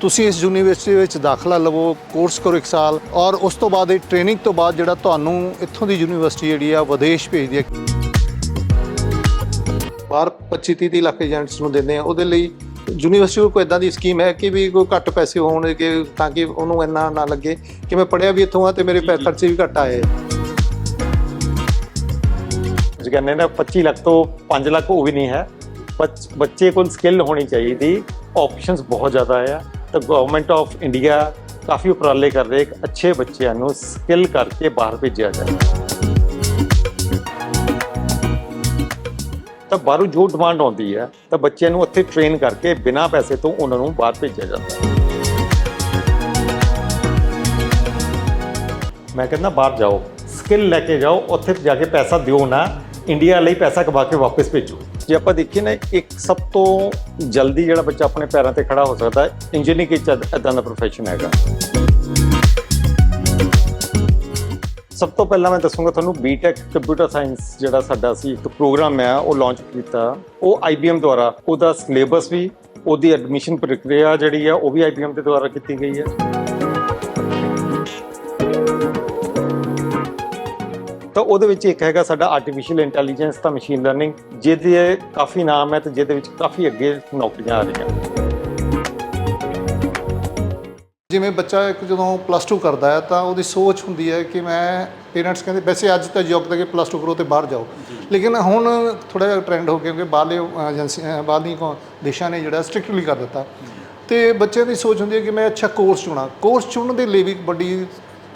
ਤੁਸੀਂ ਇਸ ਯੂਨੀਵਰਸਿਟੀ ਵਿੱਚ ਦਾਖਲਾ ਲਵੋ ਕੋਰਸ ਕਰੋ ਇੱਕ ਸਾਲ ਔਰ ਉਸ ਤੋਂ ਬਾਅਦ ਇਹ ਟ੍ਰੇਨਿੰਗ ਤੋਂ ਬਾਅਦ ਜਿਹੜਾ ਤੁਹਾਨੂੰ ਇੱਥੋਂ ਦੀ ਯੂਨੀਵਰਸਿਟੀ ਜਿਹੜੀ ਆ ਵਿਦੇਸ਼ ਭੇਜਦੀ ਹੈ ਬਾਹਰ 25 30 ਲੱਖ ਏਜੰਟਸ ਨੂੰ ਦਿੰਦੇ ਆ। ਉਹਦੇ ਲਈ ਯੂਨੀਵਰਸਿਟੀ ਕੋਈ ਇਦਾਂ ਦੀ ਸਕੀਮ ਹੈ ਕਿ ਵੀ ਕੋਈ ਘੱਟ ਪੈਸੇ ਹੋਣ ਕਿ ਤਾਂ ਕਿ ਉਹਨੂੰ ਇੰਨਾ ਨਾ ਲੱਗੇ ਕਿ ਮੈਂ ਪੜਿਆ ਵੀ ਇੱਥੋਂ ਆ ਤੇ ਮੇਰੇ ਖਰਚੇ ਵੀ ਘੱਟ ਆਏ। ਅਸੀਂ ਕਹਿੰਦੇ ਨੇ 25 ਲੱਖ ਤੋਂ 5 ਲੱਖ ਉਹ ਵੀ ਨਹੀਂ ਹੈ। ਬੱਚ- ਬੱਚੇ ਕੋਲ ਸਕਿੱਲ ਹੋਣੀ ਚਾਹੀਦੀ। ਆਪਸ਼ਨਸ ਬਹੁਤ ਜ਼ਿਆਦਾ ਆ। ਤਾਂ ਗਵਰਨਮੈਂਟ ਆਫ ਇੰਡੀਆ ਕਾਫੀ ਉਪਰਾਲੇ ਕਰ ਰਹੇ ਕਿ ਅੱਛੇ ਬੱਚਿਆਂ ਨੂੰ ਸਕਿੱਲ ਕਰਕੇ ਬਾਹਰ ਭੇਜਿਆ ਜਾਏ ਤਾਂ ਬਾਹਰੋਂ ਜੋ ਡਿਮਾਂਡ ਆਉਂਦੀ ਹੈ, ਤਾਂ ਬੱਚਿਆਂ ਨੂੰ ਉੱਥੇ ਟ੍ਰੇਨ ਕਰਕੇ ਬਿਨਾਂ ਪੈਸੇ ਤੋਂ ਉਹਨਾਂ ਨੂੰ ਬਾਹਰ ਭੇਜਿਆ ਜਾਂਦਾ ਹੈ। ਮੈਂ ਕਹਿੰਦਾ ਬਾਹਰ ਜਾਓ ਸਕਿੱਲ ਲੈ ਕੇ ਜਾਓ, ਉੱਥੇ ਜਾ ਕੇ ਪੈਸਾ ਦਿਓ ਨਾ ਇੰਡੀਆ ਲਈ ਪੈਸਾ ਕਮਾ ਕੇ ਵਾਪਸ ਭੇਜੋ। ਜੇ ਆਪਾਂ ਦੇਖੀਏ ਨਾ, ਇੱਕ ਸਭ ਤੋਂ ਜਲਦੀ ਜਿਹੜਾ ਬੱਚਾ ਆਪਣੇ ਪੈਰਾਂ ਤੇ ਖੜਾ ਹੋ ਸਕਦਾ ਹੈ ਇੰਜੀਨੀਅਰਿੰਗ ਵਿੱਚ ਇਦਾਂ ਦਾ profession ਹੈਗਾ। ਸਭ ਤੋਂ ਪਹਿਲਾਂ ਮੈਂ ਦੱਸੂਗਾ ਤੁਹਾਨੂੰ ਬੀਟੈਕ ਕੰਪਿਊਟਰ ਸਾਇੰਸ ਜਿਹੜਾ ਸਾਡਾ ਸੀ, ਇੱਕ ਪ੍ਰੋਗਰਾਮ ਹੈ, ਉਹ ਲਾਂਚ ਕੀਤਾ। ਉਹ IBM ਦੁਆਰਾ, ਉਹਦਾ ਸਿਲੇਬਸ ਵੀ, ਉਹਦੀ ਐਡਮਿਸ਼ਨ ਪ੍ਰਕਿਰਿਆ ਜਿਹੜੀ ਆ ਉਹ ਵੀ IBM ਦੇ ਦੁਆਰਾ ਕੀਤੀ ਗਈ ਹੈ। ਉਹਦੇ ਵਿੱਚ ਇੱਕ ਹੈਗਾ ਸਾਡਾ ਆਰਟੀਫੀਸ਼ੀਅਲ ਇੰਟੈਲੀਜੈਂਸ ਤਾਂ ਮਸ਼ੀਨ ਲਰਨਿੰਗ ਜਿਹਦੇ ਕਾਫੀ ਨਾਮ ਹੈ ਤੇ ਜਿਹਦੇ ਵਿੱਚ ਕਾਫੀ ਅੱਗੇ ਨੌਕਰੀਆਂ ਆ ਰਹੀਆਂ। ਜਿਵੇਂ ਬੱਚਾ ਇੱਕ ਜਦੋਂ ਪਲੱਸ 2 ਕਰਦਾ ਹੈ ਤਾਂ ਉਹਦੀ ਸੋਚ ਹੁੰਦੀ ਹੈ ਕਿ ਮੈਂ ਪੇਰੈਂਟਸ ਕਹਿੰਦੇ, ਵੈਸੇ ਅੱਜ ਤਾਂ ਯੋਗਤਾ ਕਿ ਪਲੱਸ 2 ਕਰੋ ਤੇ ਬਾਹਰ ਜਾਓ। ਲੇਕਿਨ ਹੁਣ ਥੋੜਾ ਜਿਹਾ ਟ੍ਰੈਂਡ ਹੋ ਗਿਆ ਕਿ ਬਾਹਰਲੇ ਏਜੰਸੀਆਂ ਬਾਹਰਲੀ ਦੇਸ਼ਾਂ ਨੇ ਜਿਹੜਾ ਸਟ੍ਰਿਕਟਲੀ ਕਰ ਦਿੱਤਾ। ਤੇ ਬੱਚਿਆਂ ਦੀ ਸੋਚ ਹੁੰਦੀ ਹੈ ਕਿ ਮੈਂ ਅੱਛਾ ਕੋਰਸ ਚੁਣਾ। ਕੋਰਸ ਚੁਣਨ ਦੇ ਲਈ ਵੀ ਇੱਕ ਵੱਡੀ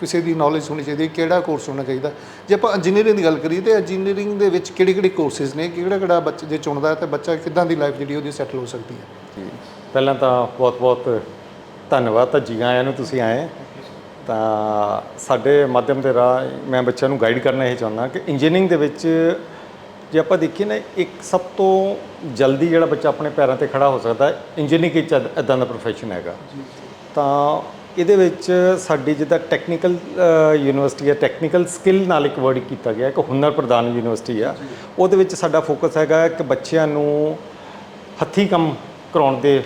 ਕਿਸੇ ਦੀ ਨੌਲੇਜ ਹੋਣੀ ਚਾਹੀਦੀ ਹੈ ਕਿਹੜਾ ਕੋਰਸ ਹੋਣਾ ਚਾਹੀਦਾ। ਜੇ ਆਪਾਂ ਇੰਜੀਨੀਅਰਿੰਗ ਦੀ ਗੱਲ ਕਰੀਏ ਤੇ ਇੰਜੀਨੀਅਰਿੰਗ ਦੇ ਵਿੱਚ ਕਿਹੜੇ ਕਿਹੜੇ ਕੋਰਸਿਸ ਨੇ ਕਿਹੜਾ ਕਿਹੜਾ ਬੱਚਾ ਜੇ ਚੁਣਦਾ ਹੈ ਤੇ ਬੱਚਾ ਕਿੱਦਾਂ ਦੀ ਲਾਈਫ ਜਿਹੜੀ ਉਹਦੀ ਸੈਟਲ ਹੋ ਸਕਦੀ ਹੈ। ਜੀ ਪਹਿਲਾਂ ਤਾਂ ਬਹੁਤ-ਬਹੁਤ ਧੰਨਵਾਦ ਤਾਂ ਜੀ ਆਇਆਂ ਨੂੰ ਤੁਸੀਂ ਆਏ। ਤਾਂ ਸਾਡੇ ਮਾਧਿਅਮ ਦੇ ਰਾਹ ਮੈਂ ਬੱਚਿਆਂ ਨੂੰ ਗਾਈਡ ਕਰਨਾ ਇਹ ਚਾਹੁੰਦਾ ਕਿ ਇੰਜੀਨੀਅਰਿੰਗ ਦੇ ਵਿੱਚ ਜੇ ਆਪਾਂ ਦੇਖੀਏ ਨਾ ਇੱਕ ਸਭ ਤੋਂ ਜਲਦੀ ਜਿਹੜਾ ਬੱਚਾ ਆਪਣੇ ਪੈਰਾਂ ਤੇ ਖੜਾ ਹੋ ਸਕਦਾ ਹੈ ਇੰਜੀਨੀਅਰਿੰਗ ਵਿੱਚ ਇਦਾਂ ਦਾ profession ਹੈਗਾ। ਤਾਂ ਇਹਦੇ ਵਿੱਚ ਸਾਡੀ ਜਿੱਦਾਂ ਟੈਕਨੀਕਲ ਯੂਨੀਵਰਸਿਟੀ ਹੈ ਟੈਕਨੀਕਲ ਸਕਿੱਲ ਨਾਲ ਇੱਕ ਵਰਡ ਕੀਤਾ ਗਿਆ, ਇੱਕ ਹੁਨਰ ਪ੍ਰਦਾਨ ਯੂਨੀਵਰਸਿਟੀ ਆ। ਉਹਦੇ ਵਿੱਚ ਸਾਡਾ ਫੋਕਸ ਹੈਗਾ ਕਿ ਬੱਚਿਆਂ ਨੂੰ ਹੱਥੀਂ ਕੰਮ ਕਰਾਉਣ ਦੇ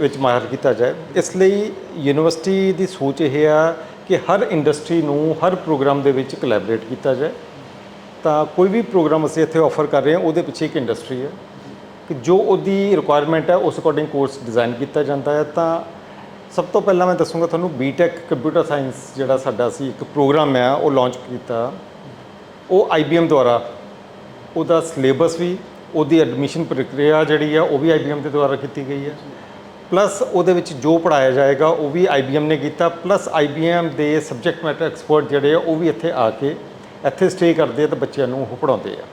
ਵਿੱਚ ਮਾਹਰ ਕੀਤਾ ਜਾਏ। ਇਸ ਲਈ ਯੂਨੀਵਰਸਿਟੀ ਦੀ ਸੋਚ ਇਹ ਆ ਕਿ ਹਰ ਇੰਡਸਟਰੀ ਨੂੰ ਹਰ ਪ੍ਰੋਗਰਾਮ ਦੇ ਵਿੱਚ ਕੋਲੈਬੋਰੇਟ ਕੀਤਾ ਜਾਏ। ਤਾਂ ਕੋਈ ਵੀ ਪ੍ਰੋਗਰਾਮ ਅਸੀਂ ਇੱਥੇ ਆਫਰ ਕਰ ਰਹੇ ਹਾਂ, ਉਹਦੇ ਪਿੱਛੇ ਇੱਕ ਇੰਡਸਟਰੀ ਹੈ। ਕਿ ਜੋ ਉਹਦੀ ਰਿਕੁਆਇਰਮੈਂਟ ਹੈ, ਉਸ ਅਕੋਰਡਿੰਗ ਕੋਰਸ ਡਿਜ਼ਾਈਨ ਕੀਤਾ ਜਾਂਦਾ ਹੈ। ਤਾਂ ਸਭ ਤੋਂ ਪਹਿਲਾਂ ਮੈਂ ਦੱਸੂੰਗਾ ਤੁਹਾਨੂੰ ਬੀਟੈਕ ਕੰਪਿਊਟਰ ਸਾਇੰਸ ਜਿਹੜਾ ਸਾਡਾ ਸੀ, ਇੱਕ ਪ੍ਰੋਗਰਾਮ ਹੈ ਉਹ ਲਾਂਚ ਕੀਤਾ। ਉਹ IBM ਦੁਆਰਾ। ਉਹਦਾ ਸਿਲੇਬਸ ਵੀ, ਉਹਦੀ ਐਡਮਿਸ਼ਨ ਪ੍ਰਕਿਰਿਆ ਜਿਹੜੀ ਆ, ਉਹ ਵੀ IBM ਦੇ ਦੁਆਰਾ ਕੀਤੀ ਗਈ ਹੈ ਪਲੱਸ ਉਹਦੇ ਵਿੱਚ ਜੋ ਪੜਾਇਆ ਜਾਏਗਾ, ਉਹ ਵੀ IBM ਨੇ ਕੀਤਾ। ਪਲੱਸ IBM ਦੇ ਸਬਜੈਕਟ ਮੈਟਰ ਐਕਸਪਰਟ ਜਿਹੜੇ ਆ, ਉਹ ਵੀ ਇੱਥੇ ਆ ਕੇ, ਇੱਥੇ ਸਟੇ ਕਰਦੇ ਆ ਤੇ ਬੱਚਿਆਂ ਨੂੰ ਉਹ ਪੜਾਉਂਦੇ ਆ।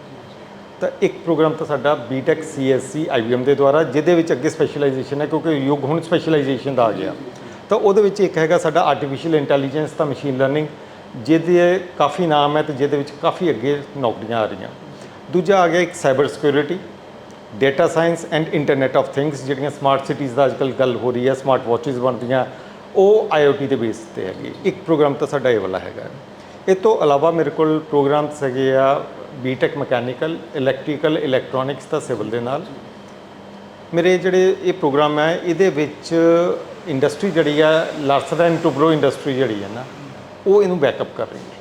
ਤਾਂ ਇੱਕ ਪ੍ਰੋਗਰਾਮ ਤਾਂ ਸਾਡਾ ਬੀਟੈਕ ਸੀਐਸਸੀ IBM ਦੇ ਦੁਆਰਾ, ਜਿਹਦੇ ਵਿੱਚ ਅੱਗੇ ਸਪੈਸ਼ਲਾਈਜੇਸ਼ਨ ਹੈ, ਕਿਉਂਕਿ ਯੁੱਗ ਹੁਣ ਸਪੈਸ਼ਲਾਈਜੇਸ਼ਨ ਦਾ ਆ ਗਿਆ। ਤਾਂ ਉਹਦੇ ਵਿੱਚ ਇੱਕ ਹੈਗਾ ਸਾਡਾ ਆਰਟੀਫੀਸ਼ੀਅਲ ਇੰਟੈਲੀਜੈਂਸ ਤਾਂ ਮਸ਼ੀਨ ਲਰਨਿੰਗ ਜਿਹਦੇ ਕਾਫੀ ਨਾਮ ਹੈ ਤੇ ਜਿਹਦੇ ਵਿੱਚ ਕਾਫੀ ਅੱਗੇ ਨੌਕਰੀਆਂ ਆ ਰਹੀਆਂ। ਦੂਜਾ ਆ ਗਿਆ ਇੱਕ cyber security data science and internet of things ਜਿਹੜੀਆਂ ਸਮਾਰਟ ਸਿਟੀਜ਼ ਦਾ ਅੱਜਕੱਲ ਗੱਲ ਹੋ ਰਹੀ ਹੈ ਸਮਾਰਟ ਵਾਚਸ ਬਣਦੀਆਂ, ਉਹ IoT ਦੇ ਬੇਸ ਤੇ ਹੈਗੀ। ਇੱਕ ਪ੍ਰੋਗਰਾਮ ਤਾਂ ਸਾਡਾ ਇਹ ਵਾਲਾ ਹੈਗਾ। ਇਹ ਤੋਂ ਇਲਾਵਾ ਮੇਰੇ ਕੋਲ ਪ੍ਰੋਗਰਾਮਸ ਹੈਗੇ ਆ B Tech mechanical electrical electronics ਦਾ ਸਿਵਲ ਦੇ ਨਾਲ। ਮੇਰੇ ਜਿਹੜੇ ਇਹ ਪ੍ਰੋਗਰਾਮ ਹੈ, ਇਹਦੇ ਵਿੱਚ ਇੰਡਸਟਰੀ ਜਿਹੜੀ ਆ ਲਾਰਸਨ ਐਂਡ ਟੂਬਰੋ ਇੰਡਸਟਰੀ ਜਿਹੜੀ ਹੈ ਨਾ, ਉਹ ਇਹਨੂੰ ਬੈਕਅਪ ਕਰ ਰਹੀ ਹੈ।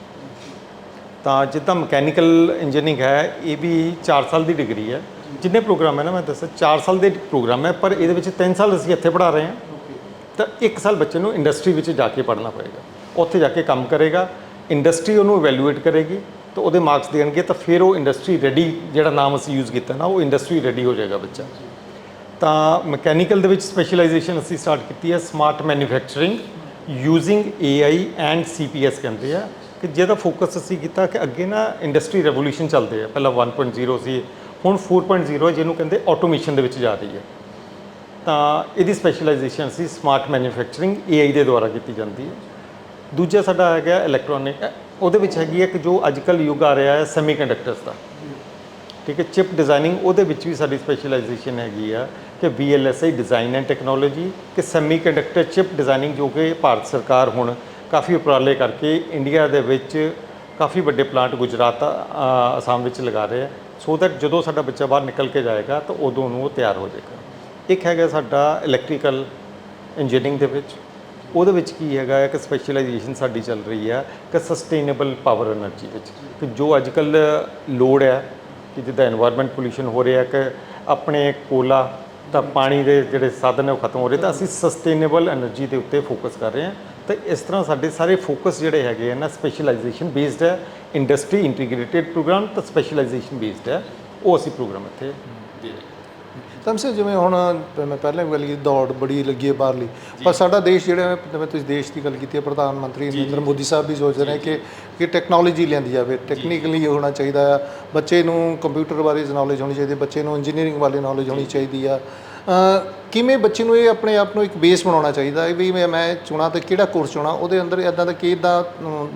ਤਾਂ ਜਿੱਦਾਂ ਮਕੈਨੀਕਲ ਇੰਜੀਨੀਅਰਿੰਗ ਹੈ, ਇਹ ਵੀ 4 ਸਾਲ ਦੀ ਡਿਗਰੀ ਹੈ। ਜਿੰਨੇ ਪ੍ਰੋਗਰਾਮ ਹੈ ਨਾ, ਮੈਂ ਦੱਸਿਆ 4 ਸਾਲ ਦੇ ਪ੍ਰੋਗਰਾਮ ਹੈ, ਪਰ ਇਹਦੇ ਵਿੱਚ 3 ਸਾਲ ਅਸੀਂ ਇੱਥੇ ਪੜ੍ਹਾ ਰਹੇ ਹਾਂ। ਤਾਂ 1 ਸਾਲ ਬੱਚੇ ਨੂੰ ਇੰਡਸਟਰੀ ਵਿੱਚ ਜਾ ਕੇ ਪੜ੍ਹਨਾ ਪਏਗਾ। ਉੱਥੇ ਜਾ ਕੇ ਕੰਮ ਕਰੇਗਾ। ਇੰਡਸਟਰੀ ਉਹਨੂੰ ਇਵੈਲੂਏਟ ਕਰੇਗੀ। ਤਾਂ ਉਹਦੇ ਮਾਰਕਸ ਦੇਣਗੇ, ਤਾਂ ਫਿਰ ਉਹ ਇੰਡਸਟਰੀ ਰੈਡੀ ਜਿਹੜਾ ਨਾਮ ਅਸੀਂ ਯੂਜ਼ ਕੀਤਾ ਨਾ, ਉਹ ਇੰਡਸਟਰੀ ਰੈਡੀ ਹੋ ਜਾਏਗਾ ਬੱਚਾ। ਤਾਂ ਮਕੈਨੀਕਲ ਦੇ ਵਿੱਚ ਸਪੈਸ਼ਲਾਈਜੇਸ਼ਨ ਅਸੀਂ ਸਟਾਰਟ ਕੀਤੀ ਹੈ smart manufacturing using AI and CPS ਕਹਿੰਦੇ ਆ। ਕਿ ਜਿਹਦਾ ਫੋਕਸ ਅਸੀਂ ਕੀਤਾ ਕਿ ਅੱਗੇ ਨਾ ਇੰਡਸਟਰੀ ਰੈਵੋਲੂਸ਼ਨ ਚੱਲਦੇ ਆ। ਪਹਿਲਾਂ 1.0 ਸੀ, ਹੁਣ 4.0 ਹੈ, ਜਿਹਨੂੰ ਕਹਿੰਦੇ ਆਟੋਮੇਸ਼ਨ ਦੇ ਵਿੱਚ ਜਾ ਰਹੀ ਹੈ। ਤਾਂ ਇਹਦੀ ਸਪੈਸ਼ਲਾਈਜੇਸ਼ਨ ਸੀ ਸਮਾਰਟ ਮੈਨੂਫੈਕਚਰਿੰਗ AI ਦੇ ਦੁਆਰਾ ਕੀਤੀ ਜਾਂਦੀ ਹੈ। ਦੂਜਾ ਸਾਡਾ ਹੈਗਾ ਇਲੈਕਟ੍ਰੋਨਿਕ ਉਹਦੇ ਵਿੱਚ ਹੈਗੀ ਹੈ ਕਿ ਜੋ ਅੱਜਕੱਲ ਯੁੱਗ ਆ ਰਿਹਾ ਹੈ ਸੈਮੀਕੰਡਕਟਰਸ ਦਾ। ਠੀਕ ਹੈ ਚਿਪ ਡਿਜ਼ਾਈਨਿੰਗ ਉਹਦੇ ਵਿੱਚ ਵੀ ਸਾਡੀ ਸਪੈਸ਼ਲਾਈਜੇਸ਼ਨ ਹੈਗੀ ਆ ਕਿ VLSI ਡਿਜ਼ਾਈਨ ਐਂਡ ਟੈਕਨੋਲੋਜੀ ਕਿ ਸੈਮੀਕੰਡਕਟਰ ਚਿਪ ਡਿਜ਼ਾਈਨਿੰਗ ਜੋ ਕਿ ਭਾਰਤ ਸਰਕਾਰ ਹੁਣ ਕਾਫੀ ਉਪਰਾਲੇ ਕਰਕੇ ਇੰਡੀਆ ਦੇ ਵਿੱਚ ਕਾਫੀ ਵੱਡੇ ਪਲਾਂਟ ਗੁਜਰਾਤ ਅ, ਅਸਾਮ ਵਿੱਚ ਲਗਾ ਰਹੇ ਆ। ਸੋ ਦੈਟ ਜਦੋਂ ਸਾਡਾ ਬੱਚਾ ਬਾਹਰ ਨਿਕਲ ਕੇ ਜਾਏਗਾ ਤਾਂ ਉਦੋਂ ਨੂੰ ਉਹ ਤਿਆਰ ਹੋ ਜਾਏਗਾ। ਇੱਕ ਹੈਗਾ ਸਾਡਾ ਇਲੈਕਟ੍ਰੀਕਲ ਇੰਜੀਨੀਅਰਿੰਗ ਦੇ ਵਿੱਚ। ਉਹਦੇ ਵਿੱਚ ਕੀ ਹੈਗਾ, ਇੱਕ ਸਪੈਸ਼ਲਾਈਜੇਸ਼ਨ ਸਾਡੀ ਚੱਲ ਰਹੀ ਹੈ ਕਿ ਸਸਟੇਨੇਬਲ ਪਾਵਰ એનર્ਜੀ ਵਿੱਚ। ਕਿ ਜੋ ਅੱਜ ਕੱਲ ਲੋੜ ਹੈ ਕਿ ਜਿੱਦਾਂ এনवायरमेंट ਪੋਲੂਸ਼ਨ ਹੋ ਰਿਹਾ ਕਿ ਆਪਣੇ ਕੋਲਾ ਤਾਂ ਪਾਣੀ ਦੇ ਜਿਹੜੇ ਸਾਧਨ ਉਹ ਖਤਮ ਹੋ ਰਹੇ, ਤਾਂ ਅਸੀਂ ਸਸਟੇਨੇਬਲ એનર્ਜੀ ਦੇ ਉੱਤੇ ਫੋਕਸ ਕਰ ਰਹੇ ਹਾਂ ਤਾਂ ਇਸ ਤਰ੍ਹਾਂ ਸਾਡੇ ਸਾਰੇ ਫੋਕਸ ਜਿਹੜੇ ਹੈਗੇ ਆ ਨਾ ਸਪੈਸ਼ਲਾਈਜੇਸ਼ਨ ਬੇਸਡ ਹੈ ਇੰਡਸਟਰੀ ਇੰਟੀਗ੍ਰੇਟਿਡ ਪ੍ਰੋਗਰਾਮ ਤਾਂ ਸਪੈਸ਼ਲਾਈਜੇਸ਼ਨ ਬੇਸਡ ਹੈ ਉਹ ਅਸੀਂ ਪ੍ਰੋਗਰਾਮ ਇੱਥੇ ਦੇ ਰਹੇ ਤਾਂ ਸੇ ਜਿਵੇਂ ਹੁਣ ਮੈਂ ਪਹਿਲਾਂ ਵੀ ਗੱਲ ਕੀਤੀ ਦੌੜ ਬੜੀ ਲੱਗੀ ਹੈ ਬਾਹਰਲੀ। ਪਰ ਸਾਡਾ ਦੇਸ਼ ਜਿਹੜਾ ਜਿਵੇਂ ਤੁਸੀਂ ਦੇਸ਼ ਦੀ ਗੱਲ ਕੀਤੀ ਹੈ ਪ੍ਰਧਾਨ ਮੰਤਰੀ ਨਰਿੰਦਰ ਮੋਦੀ ਸਾਹਿਬ ਵੀ ਸੋਚਦੇ ਨੇ ਕਿ ਕਿ ਟੈਕਨੋਲੋਜੀ ਲਿਆਂਦੀ ਜਾਵੇ। ਟੈਕਨੀਕਲੀ ਹੋਣਾ ਚਾਹੀਦਾ ਆ ਬੱਚੇ ਨੂੰ ਕੰਪਿਊਟਰ ਬਾਰੇ ਨੌਲੇਜ ਹੋਣੀ ਚਾਹੀਦੀ ਹੈ। ਬੱਚੇ ਨੂੰ ਇੰਜੀਨੀਅਰਿੰਗ ਬਾਰੇ ਨੌਲੇਜ ਹੋਣੀ ਚਾਹੀਦੀ ਆ ਕਿਵੇਂ ਬੱਚੇ ਨੂੰ ਇਹ ਆਪਣੇ ਆਪ ਨੂੰ ਇੱਕ ਬੇਸ ਬਣਾਉਣਾ ਚਾਹੀਦਾ ਹੈ? ਵੀ ਮੈਂ ਮੈਂ ਚੁਣਾ ਤੇ ਕਿਹੜਾ ਕੋਰਸ ਚੁਣਾ? ਉਹਦੇ ਅੰਦਰ ਇਦਾਂ ਦਾ ਕਿਦਾਂ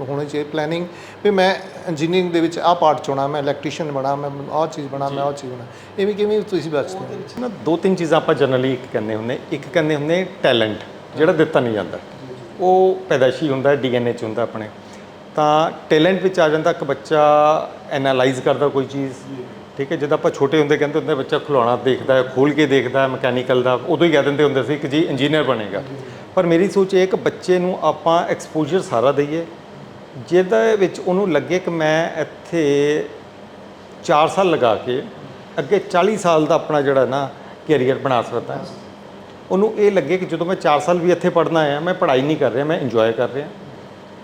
ਹੋਣੀ ਚਾਹੀਦੀ ਪਲੈਨਿੰਗ ਵੀ ਮੈਂ ਇੰਜੀਨੀਅਰਿੰਗ ਦੇ ਵਿੱਚ ਆਹ ਪਾਰਟ ਚੁਣਾ, ਮੈਂ ਇਲੈਕਟ੍ਰੀਸ਼ੀਅਨ ਬਣਾ, ਮੈਂ ਆਹ ਚੀਜ਼ ਬਣਾ, ਮੈਂ ਆਹ ਚੀਜ਼ ਬਣਾ। ਇਵੇਂ ਕਿਵੇਂ ਤੁਸੀਂ ਬਚਦੇ ਹੋ? ਨਾ ਦੋ ਤਿੰਨ ਚੀਜ਼ਾਂ ਆਪਾਂ ਜਨਰਲੀ ਇੱਕ ਕਹਿੰਦੇ ਹੁੰਦੇ। ਇੱਕ ਕਹਿੰਦੇ ਹੁੰਦੇ ਟੈਲੈਂਟ ਜਿਹੜਾ ਦਿੱਤਾ ਨਹੀਂ ਜਾਂਦਾ। ਉਹ ਪੈਦਾਇਸ਼ੀ ਹੁੰਦਾ ਡੀਐਨਏ ਚ ਹੁੰਦਾ ਆਪਣੇ। ਤਾਂ ਟੈਲੈਂਟ ਵਿੱਚ ਆ ਜਾਂਦਾ, ਇੱਕ ਬੱਚਾ ਐਨਾਲਾਈਜ਼ ਕਰਦਾ ਕੋਈ ਚੀਜ਼। ਠੀਕ ਹੈ, ਜਦੋਂ ਆਪਾਂ ਛੋਟੇ ਹੁੰਦੇ ਕਹਿੰਦੇ ਹੁੰਦੇ ਬੱਚਾ ਖਿਲੌਣਾ ਦੇਖਦਾ ਹੈ ਖੋਲ ਕੇ ਦੇਖਦਾ ਹੈ ਮਕੈਨੀਕਲ ਦਾ, ਉਦੋਂ ਹੀ ਕਹਿ ਦਿੰਦੇ ਹੁੰਦੇ ਸੀ ਕਿ ਜੀ ਇੰਜੀਨੀਅਰ ਬਣੇਗਾ। ਪਰ ਮੇਰੀ ਸੋਚ ਇਹ ਹੈ ਕਿ ਬੱਚੇ ਨੂੰ ਆਪਾਂ ਐਕਸਪੋਜ਼ਰ ਸਾਰਾ ਦਈਏ, ਜਿਹਦੇ ਵਿੱਚ ਉਹਨੂੰ ਲੱਗੇ ਕਿ ਮੈਂ ਇੱਥੇ 4 ਸਾਲ ਲਗਾ ਕੇ ਅੱਗੇ 40 ਸਾਲ ਦਾ ਆਪਣਾ ਜਿਹੜਾ ਨਾ ਕੈਰੀਅਰ ਬਣਾ ਸਕਦਾ। ਉਹਨੂੰ ਇਹ ਲੱਗੇ ਕਿ ਜਦੋਂ ਮੈਂ 4 ਸਾਲ ਵੀ ਇੱਥੇ ਪੜ੍ਹਨਾ ਹੈ, ਮੈਂ ਪੜ੍ਹਾਈ ਨਹੀਂ ਕਰ ਰਿਹਾ, ਮੈਂ ਇੰਜੋਏ ਕਰ ਰਿਹਾ।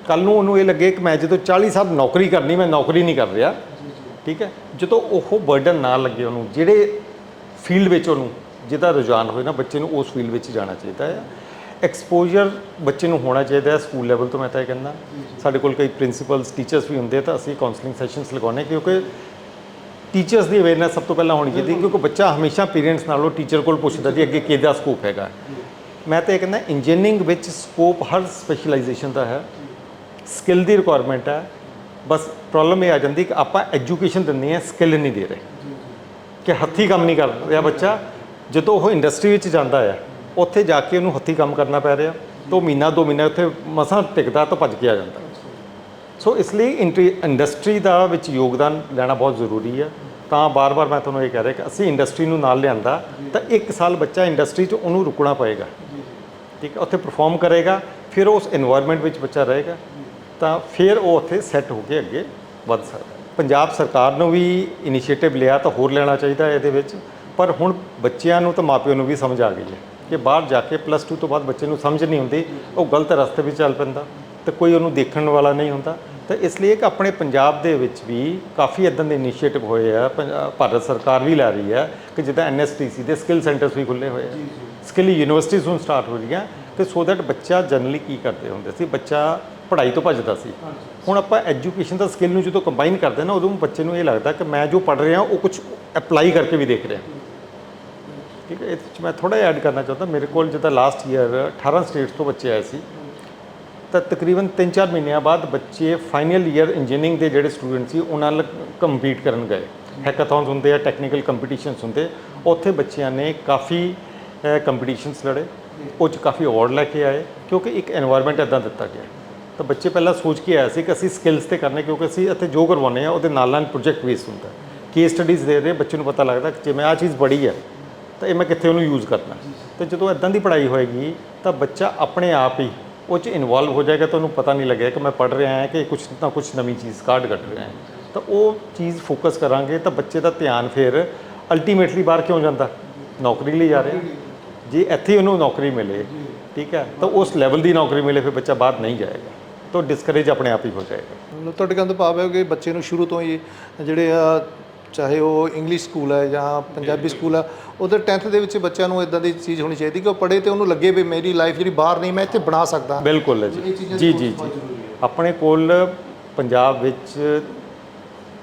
ਕੱਲ ਨੂੰ ਉਹਨੂੰ ਇਹ ਲੱਗੇ ਕਿ ਮੈਂ ਜਦੋਂ 40 ਸਾਲ ਨੌਕਰੀ ਕਰਨੀ, ਮੈਂ ਨੌਕਰੀ ਨਹੀਂ ਕਰ ਰਿਹਾ। ਠੀਕ ਹੈ? ਜਦੋਂ ਉਹ ਬਰਡਨ ਨਾ ਲੱਗੇ ਉਹਨੂੰ, ਜਿਹੜੇ ਫੀਲਡ ਵਿੱਚ ਉਹਨੂੰ, ਜਿਹਦਾ ਰੁਝਾਨ ਹੋਏ ਨਾ, ਬੱਚੇ ਨੂੰ ਉਸ ਫੀਲਡ ਵਿੱਚ ਜਾਣਾ ਚਾਹੀਦਾ ਹੈ। ਐਕਸਪੋਜ਼ਰ ਬੱਚੇ ਨੂੰ ਹੋਣਾ ਚਾਹੀਦਾ ਹੈ ਸਕੂਲ ਲੈਵਲ ਤੋਂ, ਮੈਂ ਤਾਂ ਇਹ ਕਹਿੰਦਾ। ਸਾਡੇ ਕੋਲ ਕਈ ਪ੍ਰਿੰਸੀਪਲਸ ਟੀਚਰਸ ਵੀ ਹੁੰਦੇ ਆ, ਤਾਂ ਅਸੀਂ ਕਾਉਂਸਲਿੰਗ ਸੈਸ਼ਨਸ ਲਗਾਉਂਦੇ ਹਾਂ, ਕਿਉਂਕਿ ਟੀਚਰਸ ਦੀ ਅਵੇਅਰਨੈਸ ਸਭ ਤੋਂ ਪਹਿਲਾਂ ਹੋਣੀ ਚਾਹੀਦੀ ਕਿਉਂਕਿ ਬੱਚਾ ਹਮੇਸ਼ਾ ਪੇਰੈਂਟਸ ਨਾਲੋਂ ਟੀਚਰ ਕੋਲ ਪੁੱਛਦਾ ਜੀ, ਅੱਗੇ ਕਿਹਦਾ ਸਕੋਪ ਹੈਗਾ। ਮੈਂ ਤਾਂ ਇਹ ਕਹਿੰਦਾ ਇੰਜੀਨੀਅਰਿੰਗ ਵਿੱਚ ਸਕੋਪ ਹਰ ਸਪੈਸ਼ਲਾਈਜੇਸ਼ਨ ਦਾ ਹੈ। ਸਕਿੱਲ ਦੀ ਰਿਕੁਆਇਰਮੈਂਟ ਹੈ। ਬਸ ਪ੍ਰੋਬਲਮ ਇਹ ਆ ਜਾਂਦੀ ਕਿ ਆਪਾਂ ਐਜੂਕੇਸ਼ਨ ਦਿੰਦੇ ਆ ਸਕਿੱਲ ਨਹੀਂ ਦੇ ਰਹੇ। ਕਿ ਹੱਥੀ ਕੰਮ ਨਹੀਂ ਕਰ ਰਿਹਾ ਬੱਚਾ। ਜਦੋਂ ਉਹ ਇੰਡਸਟਰੀ ਵਿੱਚ ਜਾਂਦਾ ਆ, ਉੱਥੇ ਜਾ ਕੇ ਉਹਨੂੰ ਹੱਥੀ ਕੰਮ ਕਰਨਾ ਪੈ ਰਿਹਾ। ਤੋਂ ਮਹੀਨਾ, ਦੋ ਮਹੀਨਾ ਉੱਥੇ ਮਸਾਂ ਟਿਕਦਾ ਤਾਂ ਭੱਜ ਕੇ ਆ ਜਾਂਦਾ। ਸੋ ਇਸ ਲਈ ਇੰਡਸਟਰੀ ਦਾ ਵਿੱਚ ਯੋਗਦਾਨ ਲੈਣਾ ਬਹੁਤ ਜ਼ਰੂਰੀ ਆ। ਤਾਂ ਬਾਰ-ਬਾਰ ਮੈਂ ਤੁਹਾਨੂੰ ਇਹ ਕਹਿ ਰਿਹਾ ਕਿ ਅਸੀਂ ਇੰਡਸਟਰੀ ਨੂੰ ਨਾਲ ਲਿਆਂਦਾ, ਤਾਂ ਇੱਕ ਸਾਲ ਬੱਚਾ ਇੰਡਸਟਰੀ 'ਚ ਉਹਨੂੰ ਰੁਕਣਾ ਪਏਗਾ। ਠੀਕ ਹੈ ਉੱਥੇ ਪਰਫਾਰਮ ਕਰੇਗਾ, ਫਿਰ ਉਸ এনवायरमेंट ਵਿੱਚ ਬੱਚਾ ਰਹੇਗਾ। ਤਾਂ ਫਿਰ ਉਹ ਉੱਥੇ ਸੈੱਟ ਹੋ ਕੇ ਅੱਗੇ ਵੱਧ ਸਕਦਾ। ਪੰਜਾਬ ਸਰਕਾਰ ਨੂੰ ਵੀ ਇਨੀਸ਼ੀਏਟਿਵ ਲਿਆ ਤਾਂ ਹੋਰ ਲੈਣਾ ਚਾਹੀਦਾ ਇਹਦੇ ਵਿੱਚ ਪਰ ਹੁਣ ਬੱਚਿਆਂ ਨੂੰ ਤਾਂ ਮਾਪਿਆਂ ਨੂੰ ਵੀ ਸਮਝ ਆ ਗਈ ਹੈ ਕਿ ਬਾਹਰ ਜਾ ਕੇ ਪਲੱਸ 2 ਤੋਂ ਬਾਅਦ ਬੱਚੇ ਨੂੰ ਸਮਝ ਨਹੀਂ ਹੁੰਦੀ ਉਹ ਗਲਤ ਰਸਤੇ ਵਿੱਚ ਚੱਲ ਪੈਂਦਾ ਤੇ ਕੋਈ ਉਹਨੂੰ ਦੇਖਣ ਵਾਲਾ ਨਹੀਂ ਹੁੰਦਾ। ਤਾਂ ਇਸ ਲਈ ਕਿ ਆਪਣੇ ਪੰਜਾਬ ਦੇ ਵਿੱਚ ਵੀ ਕਾਫੀ ਇਦਾਂ ਦੇ ਇਨੀਸ਼ੀਏਟਿਵ ਹੋਏ ਆ ਭਾਰਤ ਸਰਕਾਰ ਵੀ ਲੈ ਰਹੀ ਹੈ ਕਿ ਜਿੱਦਾਂ ਐਨਐਸਟੀਸੀ ਦੇ ਸਕਿੱਲ ਸੈਂਟਰਸ ਵੀ ਖੁੱਲੇ ਹੋਏ ਆ। ਸਕਿੱਲ ਯੂਨੀਵਰਸਿਟੀਜ਼ ਹੁਣ ਸਟਾਰਟ ਹੋ ਰਹੀਆਂ ਤੇ ਸੋ ਦੈਟ ਬੱਚਾ ਜਨਰਲੀ ਕੀ ਕਰਦੇ ਹੁੰਦੇ ਸੀ ਬੱਚਾ ਪੜ੍ਹਾਈ ਤੋਂ ਭੱਜਦਾ ਸੀ। ਹੁਣ ਆਪਾਂ ਐਜੂਕੇਸ਼ਨ ਦਾ ਸਕਿੱਲ ਨੂੰ ਜਦੋਂ ਕੰਬਾਈਨ ਕਰਦੇ ਨਾ, ਉਦੋਂ ਬੱਚੇ ਨੂੰ ਇਹ ਲੱਗਦਾ ਕਿ ਮੈਂ ਜੋ ਪੜ੍ਹ ਰਿਹਾ, ਉਹ ਕੁਝ ਅਪਲਾਈ ਕਰਕੇ ਵੀ ਦੇਖ ਰਿਹਾ। ਠੀਕ ਹੈ ਇਸ ਵਿੱਚ ਮੈਂ ਥੋੜਾ ਐਡ ਕਰਨਾ ਚਾਹੁੰਦਾ, ਮੇਰੇ ਕੋਲ ਜਿੱਦਾਂ ਲਾਸਟ ਈਅਰ 18 ਸਟੇਟਸ ਤੋਂ ਬੱਚੇ ਆਏ ਸੀ। ਤਾਂ ਤਕਰੀਬਨ 3-4 ਮਹੀਨਿਆਂ ਬਾਅਦ ਬੱਚੇ ਫਾਈਨਲ ਈਅਰ ਇੰਜੀਨੀਅਰਿੰਗ ਦੇ ਜਿਹੜੇ ਸਟੂਡੈਂਟ ਸੀ, ਉਹਨਾਂ ਨਾਲ ਕੰਪੀਟ ਕਰਨ ਗਏ। ਹੈਕਾਥੌਨਸ ਹੁੰਦੇ ਆ ਟੈਕਨੀਕਲ ਕੰਪੀਟੀਸ਼ਨ ਹੁੰਦੇ। ਉੱਥੇ ਬੱਚਿਆਂ ਨੇ ਕਾਫੀ ਕੰਪੀਟੀਸ਼ਨਸ ਲੜੇ। ਉਹ ਚ ਕਾਫੀ ਅਵਾਰਡ ਲੈ ਕੇ ਆਏ, ਕਿਉਂਕਿ ਇੱਕ এনवायरमेंट ਇਦਾਂ ਦਿੱਤਾ ਗਿਆ। ਤਾਂ ਬੱਚੇ ਪਹਿਲਾਂ ਸੋਚ ਕੇ ਆਇਆ ਸੀ ਕਿ ਅਸੀਂ ਸਕਿੱਲਸ ਤੇ ਕਰਨੇ ਕਿਉਂਕਿ ਅਸੀਂ ਇੱਥੇ ਜੋ ਕਰਵਾਉਂਦੇ ਆ ਉਹਦੇ ਨਾਲ ਨਾਲ ਪ੍ਰੋਜੈਕਟ ਬੇਸ ਹੁੰਦਾ ਕੇਸ ਸਟੱਡੀਜ਼ ਦੇ ਰਹੇ, ਬੱਚੇ ਨੂੰ ਪਤਾ ਲੱਗਦਾ ਕਿ ਜੇ ਮੈਂ ਆ ਚੀਜ਼ ਪੜ੍ਹੀ ਹੈ, ਤਾਂ ਇਹ ਮੈਂ ਕਿੱਥੇ ਉਹਨੂੰ ਯੂਜ਼ ਕਰਨਾ ਤੇ ਜਦੋਂ ਇਦਾਂ ਦੀ ਪੜ੍ਹਾਈ ਹੋਏਗੀ, ਤਾਂ ਬੱਚਾ ਆਪਣੇ ਆਪ ਹੀ ਉਹ 'ਚ ਇਨਵੋਲਵ ਹੋ ਜਾਏਗਾ ਤਾਂ ਉਹਨੂੰ ਪਤਾ ਨਹੀਂ ਲੱਗੇਗਾ ਕਿ ਮੈਂ ਪੜ੍ਹ ਰਿਹਾ ਹਾਂ ਕਿ ਕੁਝ ਨਾ ਕੁਝ ਨਵੀਂ ਚੀਜ਼ ਕਾਢ ਕੱਢ ਰਿਹਾ ਹਾਂ। ਤਾਂ ਉਹ ਚੀਜ਼ ਫੋਕਸ ਕਰਾਂਗੇ ਤਾਂ ਬੱਚੇ ਦਾ ਧਿਆਨ ਫਿਰ ਅਲਟੀਮੇਟਲੀ ਬਾਹਰ ਕਿਉਂ ਜਾਂਦਾ? ਨੌਕਰੀ ਲਈ ਜਾ ਰਿਹਾ ਜੇ ਇੱਥੇ ਉਹਨੂੰ ਨੌਕਰੀ ਮਿਲੇ, ਠੀਕ ਹੈ, ਤਾਂ ਉਸ ਲੈਵਲ ਦੀ ਨੌਕਰੀ ਮਿਲੇ, ਫਿਰ ਬੱਚਾ ਬਾਹਰ ਨਹੀਂ ਜਾਏਗਾ। ਤਾਂ ਡਿਸਕਰੇਜ ਆਪਣੇ ਆਪ ਹੀ ਹੋ ਜਾਏਗਾ। ਮਤਲਬ ਤੁਹਾਡੇ ਕਹਿਣ ਤੋਂ ਭਾਵ ਹੈ ਕਿ ਬੱਚੇ ਨੂੰ ਸ਼ੁਰੂ ਤੋਂ ਹੀ ਜਿਹੜੇ ਆ ਚਾਹੇ ਉਹ ਇੰਗਲਿਸ਼ ਸਕੂਲ ਹੈ ਜਾਂ ਪੰਜਾਬੀ ਸਕੂਲ ਹੈ ਉਧਰ 10th ਦੇ ਵਿੱਚ ਬੱਚਿਆਂ ਨੂੰ ਇਦਾਂ ਦੀ ਚੀਜ਼ ਹੋਣੀ ਚਾਹੀਦੀ ਕਿ ਉਹ ਪੜ੍ਹੇ ਤੇ ਉਹਨੂੰ ਲੱਗੇ ਵੀ ਮੇਰੀ ਲਾਈਫ ਜਿਹੜੀ ਬਾਹਰ ਨਹੀਂ ਮੈਂ ਇੱਥੇ ਬਣਾ ਸਕਦਾ। ਬਿਲਕੁਲ ਹੈ ਜੀ। ਜੀ ਜੀ ਜੀ। ਆਪਣੇ ਕੋਲ ਪੰਜਾਬ ਵਿੱਚ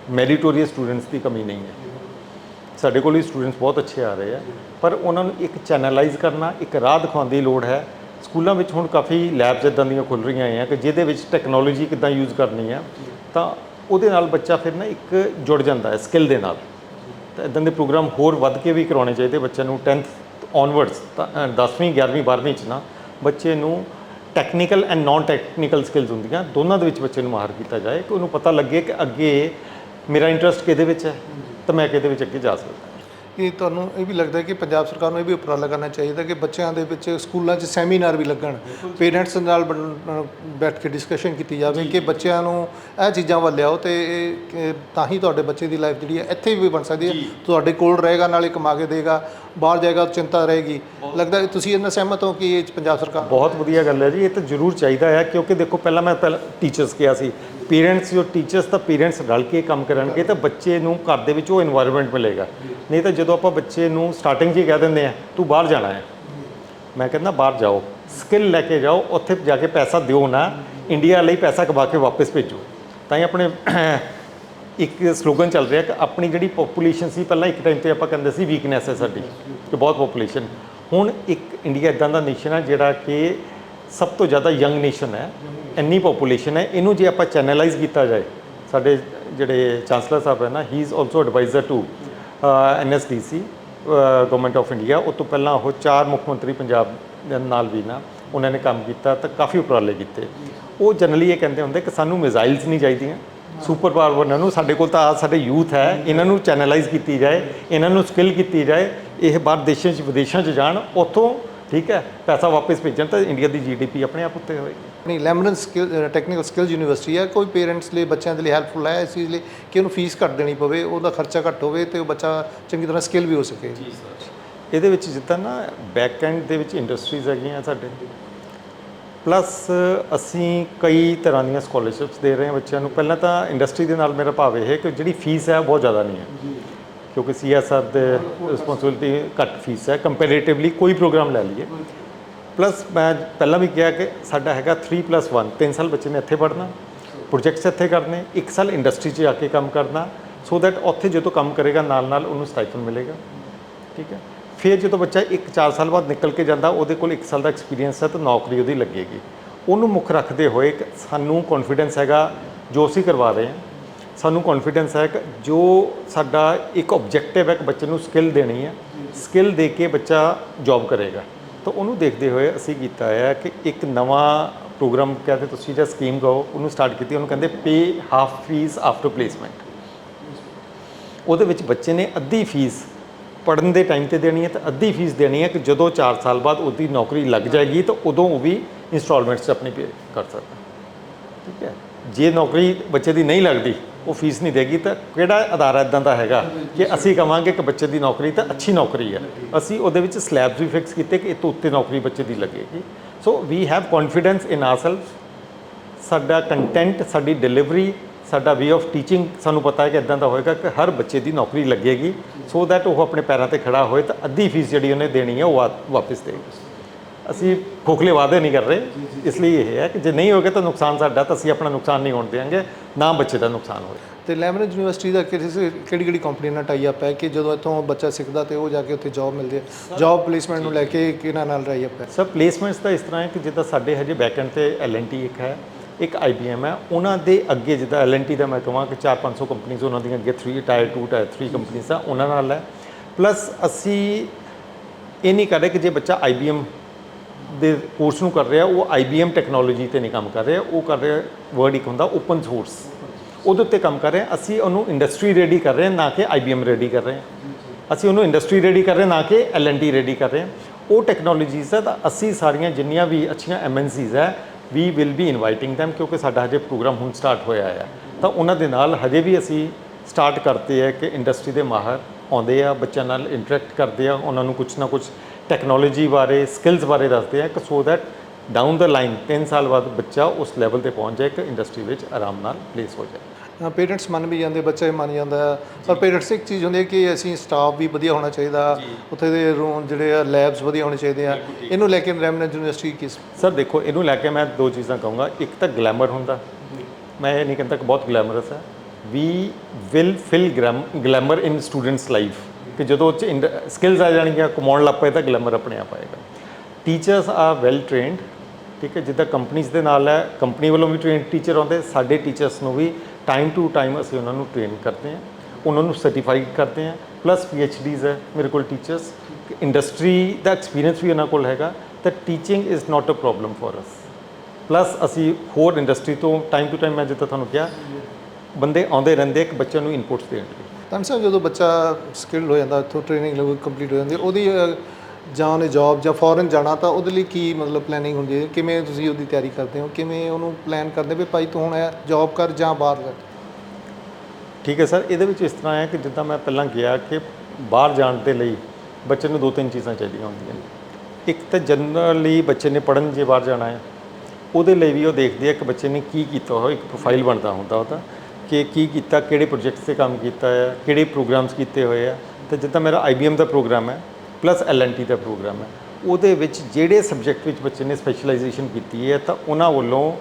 ਮੈਰੀਟੋਰੀਅਸ ਸਟੂਡੈਂਟਸ ਦੀ ਕਮੀ ਨਹੀਂ ਹੈ। ਸਾਡੇ ਕੋਲ ਵੀ ਸਟੂਡੈਂਟਸ ਬਹੁਤ ਅੱਛੇ ਆ ਰਹੇ ਆ ਪਰ ਉਹਨਾਂ ਨੂੰ ਇੱਕ ਚੈਨਲਾਈਜ਼ ਕਰਨਾ ਇੱਕ ਰਾਹ ਦਿਖਾਉਣ ਦੀ ਲੋੜ ਹੈ। ਸਕੂਲਾਂ ਵਿੱਚ ਹੁਣ ਕਾਫੀ ਲੈਬਸ ਇਦਾਂ ਦੀਆਂ ਖੁੱਲ ਰਹੀਆਂ ਆ ਕਿ ਜਿਹਦੇ ਵਿੱਚ ਟੈਕਨੋਲੋਜੀ ਕਿੱਦਾਂ ਯੂਜ਼ ਕਰਨੀ ਆ, ਤਾਂ ਉਹਦੇ ਨਾਲ ਬੱਚਾ ਫਿਰ ਨਾ ਇੱਕ ਜੁੜ ਜਾਂਦਾ ਹੈ ਸਕਿੱਲ ਦੇ ਨਾਲ। ਤਾਂ ਇਦਾਂ ਦੇ ਪ੍ਰੋਗਰਾਮ ਹੋਰ ਵੱਧ ਕੇ ਵੀ ਕਰਾਉਣੇ ਚਾਹੀਦੇ ਬੱਚਿਆਂ ਨੂੰ 10th ਔਨਵਰਡਸ ਤਾਂ 10ਵੀਂ 11ਵੀਂ 12ਵੀਂ ਚ ਨਾ ਬੱਚੇ ਨੂੰ technical and non technical skills ਹੁੰਦੀਆਂ, ਦੋਨਾਂ ਦੇ ਵਿੱਚ ਬੱਚੇ ਨੂੰ ਮਾਹਰ ਕੀਤਾ ਜਾਏ ਕਿ ਉਹਨੂੰ ਪਤਾ ਲੱਗੇ ਕਿ ਅੱਗੇ ਮੇਰਾ ਇੰਟਰਸਟ ਕਿਹਦੇ ਵਿੱਚ ਹੈ, ਤਾਂ ਮੈਂ ਕਿਹਦੇ ਵਿੱਚ ਅੱਗੇ ਜਾ ਸਕਦਾ। ਕਿ ਤੁਹਾਨੂੰ ਇਹ ਵੀ ਲੱਗਦਾ ਕਿ ਪੰਜਾਬ ਸਰਕਾਰ ਨੂੰ ਇਹ ਵੀ ਉਪਰਾਲਾ ਕਰਨਾ ਚਾਹੀਦਾ ਕਿ ਬੱਚਿਆਂ ਦੇ ਵਿੱਚ ਸਕੂਲਾਂ 'ਚ ਸੈਮੀਨਾਰ ਵੀ ਲੱਗਣ ਪੇਰੈਂਟਸ ਨਾਲ ਬੈਠ ਕੇ ਡਿਸਕਸ਼ਨ ਕੀਤੀ ਜਾਵੇ ਕਿ ਬੱਚਿਆਂ ਨੂੰ ਇਹ ਚੀਜ਼ਾਂ ਵੱਲ ਲਿਆਓ ਤੇ ਇਹ ਤਾਂ ਹੀ ਤੁਹਾਡੇ ਬੱਚੇ ਦੀ ਲਾਈਫ ਜਿਹੜੀ ਹੈ ਇੱਥੇ ਵੀ ਬਣ ਸਕਦੀ ਹੈ। ਤੁਹਾਡੇ ਕੋਲ ਰਹੇਗਾ ਨਾਲੇ ਕਮਾ ਕੇ ਦੇਗਾ ਬਾਹਰ ਜਾਏਗਾ ਚਿੰਤਾ ਰਹੇਗੀ। ਲੱਗਦਾ ਤੁਸੀਂ ਇਹਨਾਂ ਸਹਿਮਤ ਹੋ ਕਿ ਇਹ ਪੰਜਾਬ ਸਰਕਾਰ ਬਹੁਤ ਵਧੀਆ ਗੱਲ ਹੈ ਜੀ ਇਹ ਤਾਂ ਜ਼ਰੂਰ ਚਾਹੀਦਾ ਹੈ ਕਿਉਂਕਿ ਦੇਖੋ ਪਹਿਲਾਂ ਮੈਂ ਪਹਿਲਾਂ ਟੀਚਰਸ ਕਿਹਾ ਸੀ ਪੇਰੈਂਟਸ ਜੋ ਟੀਚਰਸ ਦਾ ਪੇਰੈਂਟਸ ਰਲ ਕੇ ਕੰਮ ਕਰਨਗੇ ਤਾਂ ਬੱਚੇ ਨੂੰ ਘਰ ਦੇ ਵਿੱਚ ਉਹ এনवायरमेंट ਮਿਲੇਗਾ। ਨਹੀਂ ਤਾਂ ਜਦੋਂ ਆਪਾਂ ਬੱਚੇ ਨੂੰ ਸਟਾਰਟਿੰਗ 'ਚ ਹੀ ਕਹਿ ਦਿੰਦੇ ਆ, ਤੂੰ ਬਾਹਰ ਜਾਣਾ ਹੈ। ਮੈਂ ਕਹਿੰਦਾ, ਬਾਹਰ ਜਾਓ। ਸਕਿੱਲ ਲੈ ਕੇ ਜਾਓ, ਉੱਥੇ ਜਾ ਕੇ ਪੈਸਾ ਦਿਓ ਨਾ। ਇੰਡੀਆ ਲਈ ਪੈਸਾ ਕਮਾ ਕੇ ਵਾਪਸ ਭੇਜੋ। ਤਾਂ ਹੀ ਆਪਣੇ ਇੱਕ ਸਲੋਗਨ ਚੱਲ ਰਿਹਾ ਕਿ ਆਪਣੀ ਜਿਹੜੀ ਪੋਪੂਲੇਸ਼ਨ ਸੀ, ਪਹਿਲਾਂ ਇੱਕ ਟਾਈਮ ਤੇ ਆਪਾਂ ਕਹਿੰਦੇ ਸੀ ਵੀਕਨੈਸ ਹੈ ਸਾਡੀ, ਕਿ ਬਹੁਤ ਪੋਪੂਲੇਸ਼ਨ ਹੁਣ ਇੱਕ ਇੰਡੀਆ ਇਦਾਂ ਦਾ ਨੇਸ਼ਨ ਹੈ ਜਿਹੜਾ ਕਿ ਸਭ ਤੋਂ ਜ਼ਿਆਦਾ ਯੰਗ ਨੇਸ਼ਨ ਹੈ, ਇੰਨੀ ਪੋਪੂਲੇਸ਼ਨ ਹੈ, ਇਹਨੂੰ ਜੇ ਆਪਾਂ ਚੈਨਲਾਈਜ਼ ਕੀਤਾ ਜਾਏ, ਸਾਡੇ ਜਿਹੜੇ ਚਾਂਸਲਰ ਸਾਹਿਬ ਹੈ ਨਾ he is also adviser to NSDC government of India ਉਹ ਤੋਂ ਪਹਿਲਾਂ ਉਹ ਚਾਰ ਮੁੱਖ ਮੰਤਰੀ ਪੰਜਾਬ ਨਾਲ ਵੀ ਨਾ, ਉਹਨਾਂ ਨੇ ਕੰਮ ਕੀਤਾ ਤਾਂ ਕਾਫੀ ਉਪਰਾਲੇ ਕੀਤੇ। ਉਹ ਜਨਰਲੀ ਇਹ ਕਹਿੰਦੇ ਹੁੰਦੇ ਕਿ ਸਾਨੂੰ ਮਿਜ਼ਾਈਲਸ ਨਹੀਂ ਚਾਹੀਦੀਆਂ ਸੁਪਰ ਪਾਵਰ ਬਣਨ ਨੂੰ, ਸਾਡੇ ਕੋਲ ਤਾਂ ਆਹ ਸਾਡੇ ਯੂਥ ਹੈ, ਇਹਨਾਂ ਨੂੰ ਚੈਨਲਾਈਜ਼ ਕੀਤੀ ਜਾਏ, ਇਹਨਾਂ ਨੂੰ ਸਕਿੱਲ ਕੀਤੀ ਜਾਏ, ਇਹ ਬਾਹਰ ਦੇਸ਼ਾਂ 'ਚ, ਵਿਦੇਸ਼ਾਂ 'ਚ ਜਾਣ, ਉੱਥੋਂ ਠੀਕ ਹੈ? ਪੈਸਾ ਵਾਪਸ ਭੇਜਣ ਤਾਂ ਇੰਡੀਆ ਦੀ ਜੀਡੀਪੀ ਆਪਣੇ ਆਪ ਉੱਤੇ ਹੋਏਗੀ। ਨਹੀਂ ਲੈਮਨਨ ਸਕਿੱਲ ਟੈਕਨੀਕਲ ਸਕਿੱਲਸ ਯੂਨੀਵਰਸਿਟੀ ਹੈ। ਕੋਈ ਪੇਰੈਂਟਸ ਲਈ ਬੱਚਿਆਂ ਦੇ ਲਈ ਹੈਲਪਫੁਲ ਹੈ ਇਸ ਚੀਜ਼ ਲਈ ਕਿ ਉਹਨੂੰ ਫੀਸ ਘੱਟ ਦੇਣੀ ਪਵੇ ਉਹਦਾ ਖਰਚਾ ਘੱਟ ਹੋਵੇ ਤੇ ਉਹ ਬੱਚਾ ਚੰਗੀ ਤਰ੍ਹਾਂ ਸਕਿੱਲ ਵੀ ਹੋ ਸਕੇ। ਇਹਦੇ ਵਿੱਚ ਜਿੱਦਾਂ ਨਾ ਬੈਕ ਐਂਡ ਦੇ ਵਿੱਚ ਇੰਡਸਟਰੀਜ਼ ਹੈਗੀਆਂ ਸਾਡੇ। ਪਲੱਸ ਅਸੀਂ ਕਈ ਤਰ੍ਹਾਂ ਦੀਆਂ ਸਕਾਲਰਸ਼ਿਪਸ ਦੇ ਰਹੇ ਹਾਂ ਬੱਚਿਆਂ ਨੂੰ। ਪਹਿਲਾਂ ਤਾਂ ਇੰਡਸਟਰੀ ਦੇ ਨਾਲ ਮੇਰਾ ਭਾਵ ਇਹ ਹੈ ਕਿ ਜਿਹੜੀ ਫੀਸ ਹੈ ਉਹ ਬਹੁਤ ਜ਼ਿਆਦਾ ਨਹੀਂ ਹੈ। ਕਿਉਂਕਿ ਸੀਐਸਆਰ ਦੇ ਰਿਸਪੌਂਸਿਬਿਲਟੀ ਘੱਟ ਫੀਸ ਹੈ। ਕੰਪੈਰੀਟਿਵਲੀ ਕੋਈ ਪ੍ਰੋਗਰਾਮ ਲੈ ਲਈਏ। ਪਲੱਸ ਮੈਂ ਪਹਿਲਾਂ ਵੀ ਕਿਹਾ ਕਿ ਸਾਡਾ ਹੈਗਾ 3+1 3 ਸਾਲ ਬੱਚੇ ਨੇ ਇੱਥੇ ਪੜ੍ਹਨਾ ਪ੍ਰੋਜੈਕਟਸ ਇੱਥੇ ਕਰਨੇ 1 ਸਾਲ ਇੰਡਸਟਰੀ 'ਚ ਜਾ ਕੇ ਕੰਮ ਕਰਨਾ ਸੋ ਦੈਟ ਉੱਥੇ ਜਦੋਂ ਕੰਮ ਕਰੇਗਾ ਨਾਲ ਨਾਲ ਉਹਨੂੰ ਸਟਾਈਪਨ ਮਿਲੇਗਾ। ਠੀਕ ਹੈ? ਫਿਰ ਜਦੋਂ ਬੱਚਾ ਇੱਕ 4 ਸਾਲ ਬਾਅਦ ਨਿਕਲ ਕੇ ਜਾਂਦਾ, ਉਹਦੇ ਕੋਲ 1 ਸਾਲ ਦਾ ਐਕਸਪੀਰੀਅੰਸ ਹੈ, ਤਾਂ ਨੌਕਰੀ ਉਹਦੀ ਲੱਗੇਗੀ। ਉਹਨੂੰ ਮੁੱਖ ਰੱਖਦੇ ਹੋਏ ਸਾਨੂੰ ਕੌਨਫੀਡੈਂਸ ਹੈਗਾ, ਜੋ ਅਸੀਂ ਕਰਵਾ ਰਹੇ ਹਾਂ। ਸਾਨੂੰ ਕੌਨਫੀਡੈਂਸ ਹੈ ਕਿ ਜੋ ਸਾਡਾ ਇੱਕ ਆਬਜੈਕਟਿਵ ਹੈ ਕਿ ਬੱਚੇ ਨੂੰ ਸਕਿੱਲ ਦੇਣੀ ਹੈ ਸਕਿੱਲ ਦੇ ਕੇ ਬੱਚਾ ਜੌਬ ਕਰੇਗਾ। ਤਾਂ ਉਹਨੂੰ ਦੇਖਦੇ ਹੋਏ ਅਸੀਂ ਕੀਤਾ ਹੈ ਕਿ ਇੱਕ ਨਵਾਂ ਪ੍ਰੋਗਰਾਮ ਕਹਿੰਦੇ ਤੁਸੀਂ ਜਿਹੜਾ ਸਕੀਮ ਕਹੋ, ਉਹਨੂੰ ਸਟਾਰਟ ਕੀਤੀ, ਉਹਨੂੰ ਕਹਿੰਦੇ pay half fee after placement ਉਹਦੇ ਵਿੱਚ ਬੱਚੇ ਨੇ ਅੱਧੀ ਫੀਸ ਪੜਨ ਦੇ ਟਾਈਮ ਤੇ ਦੇਣੀ ਹੈ ਤੇ ਅੱਧੀ ਫੀਸ ਦੇਣੀ ਹੈ ਕਿ ਜਦੋਂ 4 ਸਾਲ ਬਾਅਦ ਉਹਦੀ ਨੌਕਰੀ ਲੱਗ ਜਾਏਗੀ ਤਾਂ ਉਦੋਂ ਉਹ ਵੀ ਇੰਸਟਾਲਮੈਂਟਸ 'ਚ ਆਪਣੀ ਪੇ ਕਰ ਸਕਦਾ। ਠੀਕ ਹੈ? ਜੇ ਨੌਕਰੀ ਬੱਚੇ ਦੀ ਨਹੀਂ ਲੱਗਦੀ ਉਹ ਫੀਸ ਨਹੀਂ ਦੇਗੀ ਤਾਂ ਕਿਹੜਾ ਅਦਾਰਾ ਇਦਾਂ ਦਾ ਹੈਗਾ ਕਿ ਅਸੀਂ ਕਵਾਂਗੇ ਕਿ ਬੱਚੇ ਦੀ ਨੌਕਰੀ ਤਾਂ ਅੱਛੀ ਨੌਕਰੀ ਹੈ। ਅਸੀਂ ਉਹਦੇ ਵਿੱਚ ਸਲੈਬਸ ਵੀ ਫਿਕਸ ਕੀਤੇ ਕਿ ਇਹ ਤੋਂ ਉੱਤੇ ਨੌਕਰੀ ਬੱਚੇ ਦੀ ਲੱਗੇਗੀ। So we have confidence in ourself ਸਾਡਾ ਕੰਟੈਂਟ ਸਾਡੀ ਡਿਲੀਵਰੀ ਸਾਡਾ ਵੇ ਆਫ ਟੀਚਿੰਗ ਸਾਨੂੰ ਪਤਾ ਹੈ ਕਿ ਇਦਾਂ ਦਾ ਹੋਏਗਾ ਕਿ ਹਰ ਬੱਚੇ ਦੀ ਨੌਕਰੀ ਲੱਗੇਗੀ। ਸੋ ਦੈਟ ਉਹ ਆਪਣੇ ਪੈਰਾਂ ਤੇ ਖੜਾ ਹੋਏ ਤਾਂ ਅੱਧੀ ਫੀਸ ਜਿਹੜੀ ਉਹਨੇ ਦੇਣੀ ਹੈ ਉਹ ਵਾ- ਵਾਪਸ ਦੇਗਾ ਅਸੀਂ ਖੋਖਲੇ ਵਾਅਦੇ ਨਹੀਂ ਕਰ ਰਹੇ। ਇਸ ਲਈ ਇਹ ਹੈ ਕਿ ਜੇ ਨਹੀਂ ਹੋਗੇ ਤਾਂ ਨੁਕਸਾਨ ਸਾਡਾ ਤਾਂ ਅਸੀਂ ਆਪਣਾ ਨੁਕਸਾਨ ਨਹੀਂ ਹੋਣ ਦੇਵਾਂਗੇ ਨਾ ਬੱਚੇ ਦਾ ਨੁਕਸਾਨ ਹੋਏ। ਤੇ ਲੈਮਨਨ ਯੂਨੀਵਰਸਿਟੀ ਦਾ ਕਿਹੜੀ ਕਿਹੜੀ ਕੰਪਨੀ ਨਾਲ ਟਾਈ ਅਪ ਹੈ ਕਿ ਜਦੋਂ ਇੱਥੋਂ ਬੱਚਾ ਸਿੱਖਦਾ ਤੇ ਉਹ ਜਾ ਕੇ ਉੱਥੇ ਜੌਬ ਮਿਲਦੀ ਹੈ? ਜੌਬ ਪਲੇਸਮੈਂਟ ਨੂੰ ਲੈ ਕੇ ਕਿਹਨਾਂ ਨਾਲ ਟਾਈ ਅਪ ਹੈ? ਸਰ ਪਲੇਸਮੈਂਟਸ ਦਾ ਇਸ ਤਰ੍ਹਾਂ ਹੈ ਕਿ ਜਿੱਦਾਂ ਸਾਡੇ ਹਜੇ ਬੈਕਐਂਡ ਤੇ ਐਲਐਨਟੀ ਇੱਕ ਹੈ ਇੱਕ ਆਈਬੀਐਮ ਹੈ। ਉਹਨਾਂ ਦੇ ਅੱਗੇ ਜਿੱਦਾਂ ਐਲਐਨਟੀ ਦਾ ਮੈਂ ਕਹਾਂ ਕਿ 4-500 ਕੰਪਨੀਆਂ ਉਹਨਾਂ ਦੀਆਂ ਅੱਗੇ 3 ਟਾਇਰ 2 ਟਾਇਰ 3 ਕੰਪਨੀਆਂ ਆ ਉਹਨਾਂ ਨਾਲ ਹੈ। ਪਲੱਸ ਅਸੀਂ ਇਹ ਨਹੀਂ ਕਰ ਰਹੇ ਕਿ ਜੇ ਬੱਚਾ ਆਈਬੀਐਮ ਦੇ ਕੋਰਸ ਨੂੰ ਕਰ ਰਿਹਾ, ਉਹ ਆਈਬੀਐਮ ਟੈਕਨੋਲੋਜੀ ਤੇ ਨਹੀਂ ਕੰਮ ਕਰ ਰਿਹਾ, ਉਹ ਕਰ ਰਿਹਾ ਵਰਡ ਇੱਕ ਹੁੰਦਾ ਓਪਨ ਸੋਰਸ ਉਹਦੇ ਉੱਤੇ ਕੰਮ ਕਰ ਰਹੇ, ਅਸੀਂ ਉਹਨੂੰ ਇੰਡਸਟਰੀ ਰੈਡੀ ਕਰ ਰਹੇ ਨਾ ਕਿ ਆਈਬੀਐਮ ਰੈਡੀ ਕਰ ਰਹੇ ਅਸੀਂ ਉਹਨੂੰ ਇੰਡਸਟਰੀ ਰੈਡੀ ਕਰ ਰਹੇ ਨਾ ਕਿ ਐਲਐਨਟੀ ਰੈਡੀ ਕਰ ਰਹੇ ਉਹ ਟੈਕਨੋਲੋਜੀਜ਼ ਹੈ ਤਾਂ ਅਸੀਂ ਸਾਰੀਆਂ ਜਿੰਨੀਆਂ ਵੀ ਅੱਛੀਆਂ ਐਮਐਨਸੀਜ਼ ਹੈ we will be inviting them ਕਿਉਂਕਿ ਸਾਡਾ ਹਜੇ ਪ੍ਰੋਗਰਾਮ ਹੁਣ ਸਟਾਰਟ ਹੋਇਆ ਹੈ ਤਾਂ ਉਹਨਾਂ ਦੇ ਨਾਲ ਹਜੇ ਵੀ ਅਸੀਂ ਸਟਾਰਟ ਕਰਤੇ ਹੈ ਕਿ ਇੰਡਸਟਰੀ ਦੇ ਮਾਹਰ ਆਉਂਦੇ ਆ, ਬੱਚਿਆਂ ਨਾਲ ਇੰਟਰੈਕਟ ਕਰਦੇ ਆ, ਉਹਨਾਂ ਨੂੰ ਕੁਝ ਨਾ ਕੁਝ ਟੈਕਨੋਲੋਜੀ ਬਾਰੇ ਸਕਿੱਲਸ ਬਾਰੇ ਦੱਸਦੇ ਆ। ਕਿ so that down the line 3 ਸਾਲ ਬਾਅਦ ਬੱਚਾ ਉਸ ਲੈਵਲ ਤੇ ਪਹੁੰਚ ਜਾਏ ਕਿ ਇੰਡਸਟਰੀ ਵਿੱਚ ਆਰਾਮ ਨਾਲ ਪਲੇਸ ਹੋ ਜਾਏ। ਪੇਰੈਂਟਸ ਮੰਨ ਵੀ ਜਾਂਦੇ ਬੱਚਾ ਵੀ ਮੰਨ ਜਾਂਦਾ। ਪਰ ਪੇਰੈਂਟਸ ਇੱਕ ਚੀਜ਼ ਹੁੰਦੀ ਹੈ ਕਿ ਅਸੀਂ ਸਟਾਫ ਵੀ ਵਧੀਆ ਹੋਣਾ ਚਾਹੀਦਾ। ਉੱਥੇ ਦੇ ਰੂਮ ਜਿਹੜੇ ਆ ਲੈਬਸ ਵਧੀਆ ਹੋਣੇ ਚਾਹੀਦੇ ਆ। ਇਹਨੂੰ ਲੈ ਕੇ ਲੈਮਨਨ ਯੂਨੀਵਰਸਿਟੀ ਕਿਸ ਸਰ ਦੇਖੋ ਇਹਨੂੰ ਲੈ ਕੇ ਮੈਂ ਦੋ ਚੀਜ਼ਾਂ ਕਹੂੰਗਾ। ਇੱਕ ਤਾਂ ਗਲੈਮਰ ਹੁੰਦਾ। ਮੈਂ ਇਹ ਨਹੀਂ ਕਹਿੰਦਾ ਕਿ ਬਹੁਤ ਗਲੈਮਰਸ ਹੈ। We will fill glamour in students life ਕਿ ਜਦੋਂ ਉਹ ਚ ਸਕਿੱਲਸ ਆ ਜਾਣਗੀਆਂ ਕਮਾਉਣ ਲੱਗ ਪਏ ਤਾਂ ਗਲੈਮਰ ਆਪਣੇ ਆਪ ਆਏਗਾ ਟੀਚਰਸ ਆਰ ਵੈਲ ਟ੍ਰੇਨਡ ਠੀਕ ਹੈ, ਜਿੱਦਾਂ ਕੰਪਨੀਆਂ ਦੇ ਨਾਲ ਹੈ ਕੰਪਨੀ ਵੱਲੋਂ ਵੀ ਟ੍ਰੇਨਡ ਟੀਚਰ ਆਉਂਦੇ, ਸਾਡੇ ਟੀਚਰਸ ਨੂੰ ਵੀ ਟਾਈਮ ਟੂ ਟਾਈਮ ਅਸੀਂ ਉਹਨਾਂ ਨੂੰ ਟ੍ਰੇਨ ਕਰਦੇ ਹਾਂ, ਉਹਨਾਂ ਨੂੰ ਸਰਟੀਫਾਈਡ ਕਰਦੇ ਹਾਂ ਪਲੱਸ ਪੀ ਐੱਚ ਡੀਜ਼ ਹੈ ਮੇਰੇ ਕੋਲ ਟੀਚਰਸ ਇੰਡਸਟਰੀ ਦਾ ਐਕਸਪੀਰੀਅੰਸ ਵੀ ਉਹਨਾਂ ਕੋਲ ਹੈਗਾ, ਤਾਂ teaching is not a problem for us plus ਅਸੀਂ ਹੋਰ ਇੰਡਸਟਰੀ ਤੋਂ ਟਾਈਮ ਟੂ ਟਾਈਮ ਮੈਂ ਜਿੱਦਾਂ ਤੁਹਾਨੂੰ ਕਿਹਾ, ਬੰਦੇ ਆਉਂਦੇ ਰਹਿੰਦੇ ਇੱਕ ਬੱਚਿਆਂ ਨੂੰ ਇਨਪੁਟਸ ਦੇਣ ਲਈ। ਤਾਂ ਸਾਹਿਬ ਜਦੋਂ ਬੱਚਾ ਸਕਿਲਡ ਹੋ ਜਾਂਦਾ ਇੱਥੋਂ ਟ੍ਰੇਨਿੰਗ ਲੈਵਲ ਕੰਪਲੀਟ ਹੋ ਜਾਂਦੀ ਹੈ, ਉਹਦੀ ਅ, ਜਾਂ ਉਹਨੇ ਜੌਬ ਜਾਂ ਫੋਰਨ ਜਾਣਾ ਤਾਂ ਉਹਦੇ ਲਈ ਕੀ ਮਤਲਬ ਪਲੈਨਿੰਗ ਹੁੰਦੀ ਹੈ? ਕਿਵੇਂ ਤੁਸੀਂ ਉਹਦੀ ਤਿਆਰੀ ਕਰਦੇ ਹੋ? ਕਿਵੇਂ ਉਹਨੂੰ ਪਲਾਨ ਕਰਦੇ ਵੀ ਭਾਈ ਤੂੰ ਹੁਣ ਜੌਬ ਕਰ ਜਾਂ ਬਾਹਰ ਜਾ? ਠੀਕ ਹੈ ਸਰ ਇਹਦੇ ਵਿੱਚ ਇਸ ਤਰ੍ਹਾਂ ਹੈ ਕਿ ਜਿੱਦਾਂ ਮੈਂ ਪਹਿਲਾਂ ਕਿਹਾ ਕਿ ਬਾਹਰ ਜਾਣ ਦੇ ਲਈ ਬੱਚੇ ਨੂੰ ਦੋ ਤਿੰਨ ਚੀਜ਼ਾਂ ਚਾਹੀਦੀਆਂ ਹੁੰਦੀਆਂ ਨੇ। ਇੱਕ ਤਾਂ ਜਨਰਲੀ ਬੱਚੇ ਨੇ ਪੜਨ ਜੇ ਬਾਹਰ ਜਾਣਾ ਹੈ ਉਹਦੇ ਲਈ ਵੀ ਉਹ ਦੇਖਦੇ ਆ ਕਿ ਬੱਚੇ ਨੇ ਕੀ ਕੀਤਾ ਹੋਇਆ ਇੱਕ ਪ੍ਰੋਫਾਈਲ ਬਣਦਾ ਹੁੰਦਾ ਉਹਦਾ। ਕਿ ਕੀ ਕੀਤਾ, ਕਿਹੜੇ ਪ੍ਰੋਜੈਕਟਸ ਤੇ ਕੰਮ ਕੀਤਾ ਹੈ, ਕਿਹੜੇ ਪ੍ਰੋਗਰਾਮਸ ਕੀਤੇ ਹੋਏ ਆ। ਤੇ ਜਿੱਦਾਂ ਮੇਰਾ IBM ਦਾ ਪ੍ਰੋਗਰਾਮ ਹੈ ਪਲੱਸ L&T ਦਾ ਪ੍ਰੋਗਰਾਮ ਹੈ, ਉਹਦੇ ਵਿੱਚ ਜਿਹੜੇ ਸਬਜੈਕਟ ਵਿੱਚ ਬੱਚੇ ਨੇ ਸਪੈਸ਼ਲਾਈਜੇਸ਼ਨ ਕੀਤੀ ਹੈ, ਤਾਂ ਉਹਨਾਂ ਵੱਲੋਂ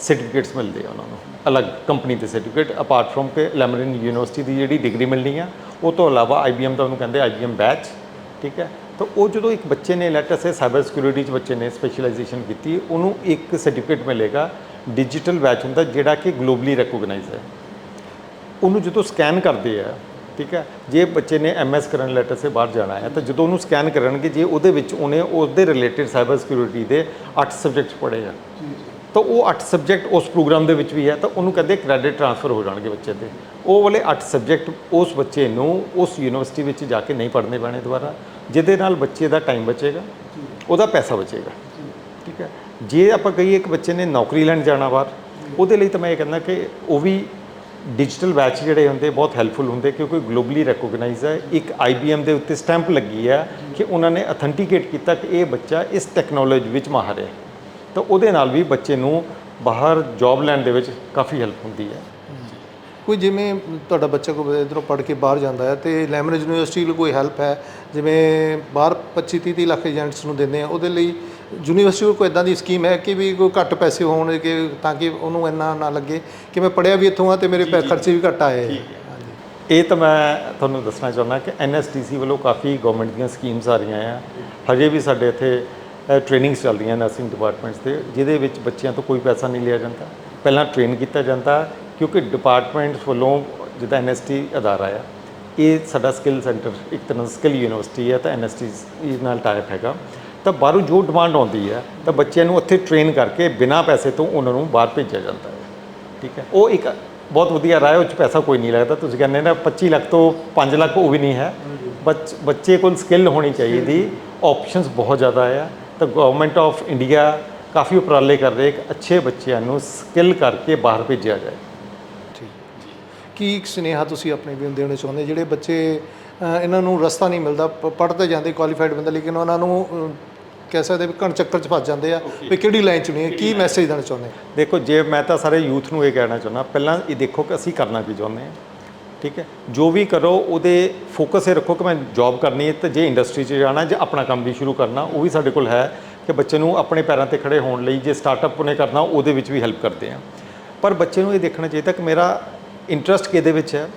ਸਰਟੀਫਿਕੇਟਸ ਮਿਲਦੇ ਆ ਉਹਨਾਂ ਨੂੰ। ਅਲੱਗ ਕੰਪਨੀ ਦੇ ਸਰਟੀਫਿਕੇਟ ਅਪਾਰਟ ਫਰਮ ਕਿ ਲੈਮਰਿਨ ਯੂਨੀਵਰਸਿਟੀ ਦੀ ਜਿਹੜੀ ਡਿਗਰੀ ਮਿਲਣੀ ਆ, ਉਹ ਤੋਂ ਇਲਾਵਾ IBM ਦਾ ਉਹਨੂੰ ਕਹਿੰਦੇ IBM ਬੈਚ ਠੀਕ ਹੈ। ਤਾਂ ਉਹ ਜਦੋਂ ਇੱਕ ਬੱਚੇ ਨੇ ਲੈਟਰ ਸੇ ਸਾਈਬਰ ਸਿਕਿਉਰਿਟੀ ਚ ਬੱਚੇ ਨੇ ਸਪੈਸ਼ਲਾਈਜੇਸ਼ਨ ਕੀਤੀ, ਉਹਨੂੰ ਇੱਕ ਸਰਟੀਫਿਕੇਟ ਮਿਲੇਗਾ ਡਿਜੀਟਲ ਬੈਚ ਹੁੰਦਾ, ਜਿਹੜਾ ਕਿ ਗਲੋਬਲੀ ਰੈਕੋਗਨਾਈਜ਼ ਹੈ। ਉਹਨੂੰ ਜਦੋਂ ਸਕੈਨ ਕਰਦੇ ਆ ਠੀਕ ਹੈ ਜੇ ਬੱਚੇ ਨੇ ਐਮਐਸ ਕਰਨ ਲੈਟਰ ਸੇ ਬਾਹਰ ਜਾਣਾ ਹੈ ਤਾਂ ਜਦੋਂ ਉਹਨੂੰ ਸਕੈਨ ਕਰਨਗੇ ਜੇ ਉਹਦੇ ਵਿੱਚ ਉਹਨੇ ਉਹਦੇ ਰਿਲੇਟਡ ਸਾਈਬਰ ਸਿਕਿਉਰਿਟੀ ਦੇ 8 ਸਬਜੈਕਟਸ ਪੜ੍ਹੇ ਆ ਤਾਂ ਉਹ 8 ਸਬਜੈਕਟ ਉਸ ਪ੍ਰੋਗਰਾਮ ਦੇ ਵਿੱਚ ਵੀ ਹੈ ਤਾਂ ਉਹਨੂੰ ਕਹਿੰਦੇ ਕ੍ਰੈਡਿਟ ਟ੍ਰਾਂਸਫਰ ਹੋ ਜਾਣਗੇ ਬੱਚੇ ਦੇ। ਉਹ ਵਾਲੇ 8 ਸਬਜੈਕਟ ਉਸ ਬੱਚੇ ਨੂੰ ਉਸ ਯੂਨੀਵਰਸਿਟੀ ਵਿੱਚ ਜਾ ਕੇ ਨਹੀਂ ਪੜ੍ਹਨੇ ਪੈਣੇ ਦੁਬਾਰਾ ਜਿਹਦੇ ਨਾਲ ਬੱਚੇ ਦਾ ਟਾਈਮ ਬਚੇਗਾ ਉਹਦਾ ਪੈਸਾ ਬਚੇਗਾ ਠੀਕ ਹੈ। ਜੇ ਆਪਾਂ ਕਹੀਏ ਕਿ ਬੱਚੇ ਨੇ ਨੌਕਰੀ ਲੈਣ ਜਾਣਾ ਬਾਹਰ ਉਹਦੇ ਲਈ ਤਾਂ ਮੈਂ ਇਹ ਕਹਿੰਦਾ ਕਿ ਉਹ ਵੀ ਡਿਜੀਟਲ ਬੈਚ ਜਿਹੜੇ ਹੁੰਦੇ ਬਹੁਤ ਹੈਲਪਫੁਲ ਹੁੰਦੇ ਕਿਉਂਕਿ ਗਲੋਬਲੀ ਰੈਕੋਗਨਾਈਜ਼ ਹੈ। ਇੱਕ IBM ਦੇ ਉੱਤੇ ਸਟੈਂਪ ਲੱਗੀ ਹੈ ਕਿ ਉਹਨਾਂ ਨੇ ਅਥੈਂਟੀਕੇਟ ਕੀਤਾ ਕਿ ਇਹ ਬੱਚਾ ਇਸ ਟੈਕਨੋਲੋਜੀ ਵਿੱਚ ਮਾਹਰ ਹੈ। ਤਾਂ ਉਹਦੇ ਨਾਲ ਵੀ ਬੱਚੇ ਨੂੰ ਬਾਹਰ ਜੌਬ ਲੈਣ ਦੇ ਵਿੱਚ ਕਾਫੀ ਹੈਲਪ ਹੁੰਦੀ ਹੈ। ਕੋਈ ਜਿਵੇਂ ਤੁਹਾਡਾ ਬੱਚਾ ਕੋਈ ਇਧਰੋਂ ਪੜ੍ਹ ਕੇ ਬਾਹਰ ਜਾਂਦਾ ਹੈ ਤੇ ਲੈਮਰੇਜ ਯੂਨੀਵਰਸਿਟੀ ਲਈ ਕੋਈ ਹੈਲਪ ਹੈ? ਜਿਵੇਂ ਬਾਹਰ 25 30 ਲੱਖ ਏਜੰਟਸ ਨੂੰ ਦਿੰਦੇ ਆ, ਉਹਦੇ ਲਈ ਯੂਨੀਵਰਸਿਟੀ ਕੋਈ ਇਦਾਂ ਦੀ ਸਕੀਮ ਹੈ ਕਿ ਵੀ ਕੋਈ ਘੱਟ ਪੈਸੇ ਹੋਣ ਕਿ ਤਾਂ ਕਿ ਉਹਨੂੰ ਇੰਨਾ ਨਾ ਲੱਗੇ ਕਿ ਮੈਂ ਪੜਿਆ ਵੀ ਇੱਥੋਂ ਆ ਤੇ ਮੇਰੇ ਪੈ- ਖਰਚੇ ਵੀ ਘੱਟ ਆਏ। ਇਹ ਤਾਂ ਮੈਂ ਤੁਹਾਨੂੰ ਦੱਸਣਾ ਚਾਹੁੰਦਾ ਕਿ NSTC ਵੱਲੋਂ ਕਾਫੀ ਗਵਰਨਮੈਂਟ ਦੀਆਂ ਸਕੀਮਸ ਆ ਰਹੀਆਂ ਆ। ਹਜੇ ਵੀ ਸਾਡੇ ਇੱਥੇ ਟ੍ਰੇਨਿੰਗਸ ਚੱਲਦੀਆਂ ਨਰਸਿੰਗ ਡਿਪਾਰਟਮੈਂਟਸ ਤੇ ਜਿਹਦੇ ਵਿੱਚ ਬੱਚਿਆਂ ਤੋਂ ਕੋਈ ਪੈਸਾ ਨਹੀਂ ਲਿਆ ਜਾਂਦਾ। ਪਹਿਲਾਂ ਟ੍ਰੇਨ ਕੀਤਾ ਜਾਂਦਾ ਕਿਉਂਕਿ ਡਿਪਾਰਟਮੈਂਟਸ ਵੱਲੋਂ ਜਿੱਦਾਂ NST ਅਦਾਰਾ ਆ ਇਹ ਸਾਡਾ ਸਕਿੱਲ ਸੈਂਟਰ ਇੱਕ ਤਰ੍ਹਾਂ ਸਕਿੱਲ ਯੂਨੀਵਰਸਿਟੀ ਹੈ ਤਾਂ NST ਨਾਲ ਟਾਈਪ ਹੈਗਾ। ਤਾਂ ਬਾਹਰੋਂ ਜੋ ਡਿਮਾਂਡ ਆਉਂਦੀ ਹੈ, ਤਾਂ ਬੱਚਿਆਂ ਨੂੰ ਉੱਥੇ ਟ੍ਰੇਨ ਕਰਕੇ ਬਿਨਾਂ ਪੈਸੇ ਤੋਂ ਉਹਨਾਂ ਨੂੰ ਬਾਹਰ ਭੇਜਿਆ ਜਾਂਦਾ ਹੈ। ਠੀਕ ਹੈ? ਉਹ ਇੱਕ ਬਹੁਤ ਵਧੀਆ ਰਾਹ ਹੈ, ਉਹ 'ਚ ਪੈਸਾ ਕੋਈ ਨਹੀਂ ਲੱਗਦਾ। ਤੁਸੀਂ ਕਹਿੰਦੇ ਨਾ 25 ਲੱਖ ਤੋਂ 5 ਲੱਖ ਉਹ ਵੀ ਨਹੀਂ ਹੈ। ਬੱਚ, ਬੱਚੇ ਕੋਲ ਸਕਿੱਲ ਹੋਣੀ ਚਾਹੀਦੀ। ਆਪਸ਼ਨਸ ਬਹੁਤ ਜ਼ਿਆਦਾ ਆ। ਤਾਂ ਗਵਰਨਮੈਂਟ ਆਫ ਇੰਡੀਆ ਕਾਫੀ ਉਪਰਾਲੇ ਕਰ ਰਹੇ ਕਿ ਅੱਛੇ ਬੱਚਿਆਂ ਨੂੰ ਸਕਿੱਲ ਕਰਕੇ ਬਾਹਰ ਭੇਜਿਆ ਜਾਏ। ਠੀਕ। ਕੀ ਇੱਕ ਸੁਨੇਹਾ ਤੁਸੀਂ ਆਪਣੇ ਵੀ ਦੇਣਾ ਚਾਹੁੰਦੇ? ਜਿਹੜੇ ਬੱਚੇ ਇਹਨਾਂ ਨੂੰ ਰਸਤਾ ਨਹੀਂ ਮਿਲਦਾ ਪੜ੍ਹਦੇ ਜਾਂਦੇ ਕੁਆਲੀਫਾਈਡ ਬੰਦੇ, ਲੇਕਿਨ ਉਹਨਾਂ ਨੂੰ ਕਹਿ ਸਕਦੇ ਵੀ ਘਣ ਚੱਕਰ ਚ ਫਸ ਜਾਂਦੇ ਆ ਵੀ ਕਿਹੜੀ ਲਾਈਨ ਚੁਣੀ ਹੈ, ਕੀ ਮੈਸੇਜ ਦੇਣਾ ਚਾਹੁੰਦੇ ਦੇਖੋ, ਜੇ ਮੈਂ ਤਾਂ ਸਾਰੇ ਯੂਥ ਨੂੰ ਇਹ ਕਹਿਣਾ ਚਾਹੁੰਦਾ, ਪਹਿਲਾਂ ਇਹ ਦੇਖੋ ਕਿ ਅਸੀਂ ਕਰਨਾ ਕੀ ਚਾਹੁੰਦੇ ਹਾਂ ਠੀਕ ਹੈ? ਜੋ ਵੀ ਕਰੋ, ਉਹਦੇ ਫੋਕਸ ਇਹ ਰੱਖੋ ਕਿ ਮੈਂ ਜੌਬ ਕਰਨੀ ਹੈ ਤੇ ਜੇ ਇੰਡਸਟਰੀ 'ਚ ਜਾਣਾ, ਜਾਂ ਆਪਣਾ ਕੰਮ ਵੀ ਸ਼ੁਰੂ ਕਰਨਾ, ਉਹ ਵੀ ਸਾਡੇ ਕੋਲ ਹੈ ਕਿ ਬੱਚੇ ਨੂੰ ਆਪਣੇ ਪੈਰਾਂ ਤੇ ਖੜੇ ਹੋਣ ਲਈ, ਜੇ ਸਟਾਰਟਅਪ ਉਹਨੇ ਕਰਨਾ, ਉਹਦੇ ਵਿੱਚ ਵੀ ਹੈਲਪ ਕਰਦੇ ਹਾਂ ਪਰ ਬੱਚੇ ਨੂੰ ਇਹ ਦੇਖਣਾ ਚਾਹੀਦਾ ਕਿ ਮੇਰਾ ਇੰਟਰਸਟ ਕਿਹਦੇ ਵਿੱਚ ਹੈ?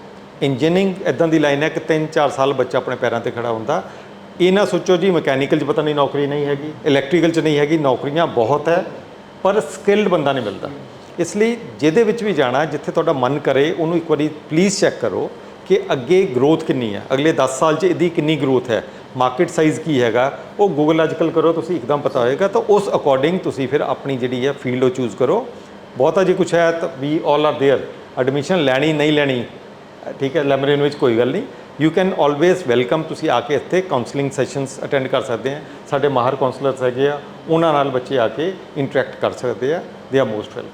ਇੰਜੀਨੀਅਰਿੰਗ ਇਦਾਂ ਦੀ ਲਾਈਨ ਹੈ ਕਿ 3-4 ਸਾਲ ਬੱਚਾ ਆਪਣੇ ਪੈਰਾਂ ਤੇ ਖੜਾ ਹੁੰਦਾ ਇਹ ਨਾ ਸੋਚੋ ਜੀ ਮਕੈਨੀਕਲ 'ਚ ਪਤਾ ਨਹੀਂ ਨੌਕਰੀ ਨਹੀਂ ਹੈਗੀ ਇਲੈਕਟ੍ਰੀਕਲ 'ਚ ਨਹੀਂ ਹੈਗੀ ਨੌਕਰੀਆਂ ਬਹੁਤ ਹੈ ਪਰ ਸਕਿਲਡ ਬੰਦਾ ਨਹੀਂ ਮਿਲਦਾ ਇਸ ਲਈ ਜਿਹਦੇ ਵਿੱਚ ਵੀ ਜਾਣਾ ਜਿੱਥੇ ਤੁਹਾਡਾ ਮਨ ਕਰੇ ਉਹਨੂੰ ਇੱਕ ਵਾਰੀ ਪਲੀਜ਼ ਚੈੱਕ ਕਰੋ ਕਿ ਅੱਗੇ ਗਰੋਥ ਕਿੰਨੀ ਹੈ ਅਗਲੇ 10 ਸਾਲ 'ਚ ਇਹਦੀ ਕਿੰਨੀ ਗਰੋਥ ਹੈ ਮਾਰਕੀਟ ਸਾਈਜ਼ ਕੀ ਹੈਗਾ ਉਹ ਗੂਗਲ ਅੱਜਕੱਲ ਕਰੋ ਤੁਸੀਂ ਇੱਕਦਮ ਪਤਾ ਹੋਏਗਾ ਤਾਂ ਉਸ ਅਕੋਰਡਿੰਗ ਤੁਸੀਂ ਫਿਰ ਆਪਣੀ ਜਿਹੜੀ ਹੈ ਫੀਲਡ ਉਹ ਚੂਜ਼ ਕਰੋ ਬਹੁਤਾ ਜੇ ਕੁਛ ਹੈ ਤਾਂ we all are there admission ਲੈਣੀ ਨਹੀਂ ਲੈਣੀ ਠੀਕ ਹੈ ਲੈਮਰਿਨ ਵਿੱਚ ਕੋਈ ਗੱਲ ਨਹੀਂ ਯੂ ਕੈਨ ਆਲਵੇਜ਼ ਵੈਲਕਮ ਤੁਸੀਂ ਆ ਕੇ ਇੱਥੇ ਕਾਉਂਸਲਿੰਗ ਸੈਸ਼ਨਸ ਅਟੈਂਡ ਕਰ ਸਕਦੇ ਆ। ਸਾਡੇ ਮਾਹਰ ਕਾਉਂਸਲਰਸ ਹੈਗੇ ਆ, ਉਹਨਾਂ ਨਾਲ ਬੱਚੇ ਆ ਕੇ ਇੰਟਰੈਕਟ ਕਰ ਸਕਦੇ ਆ। They are most welcome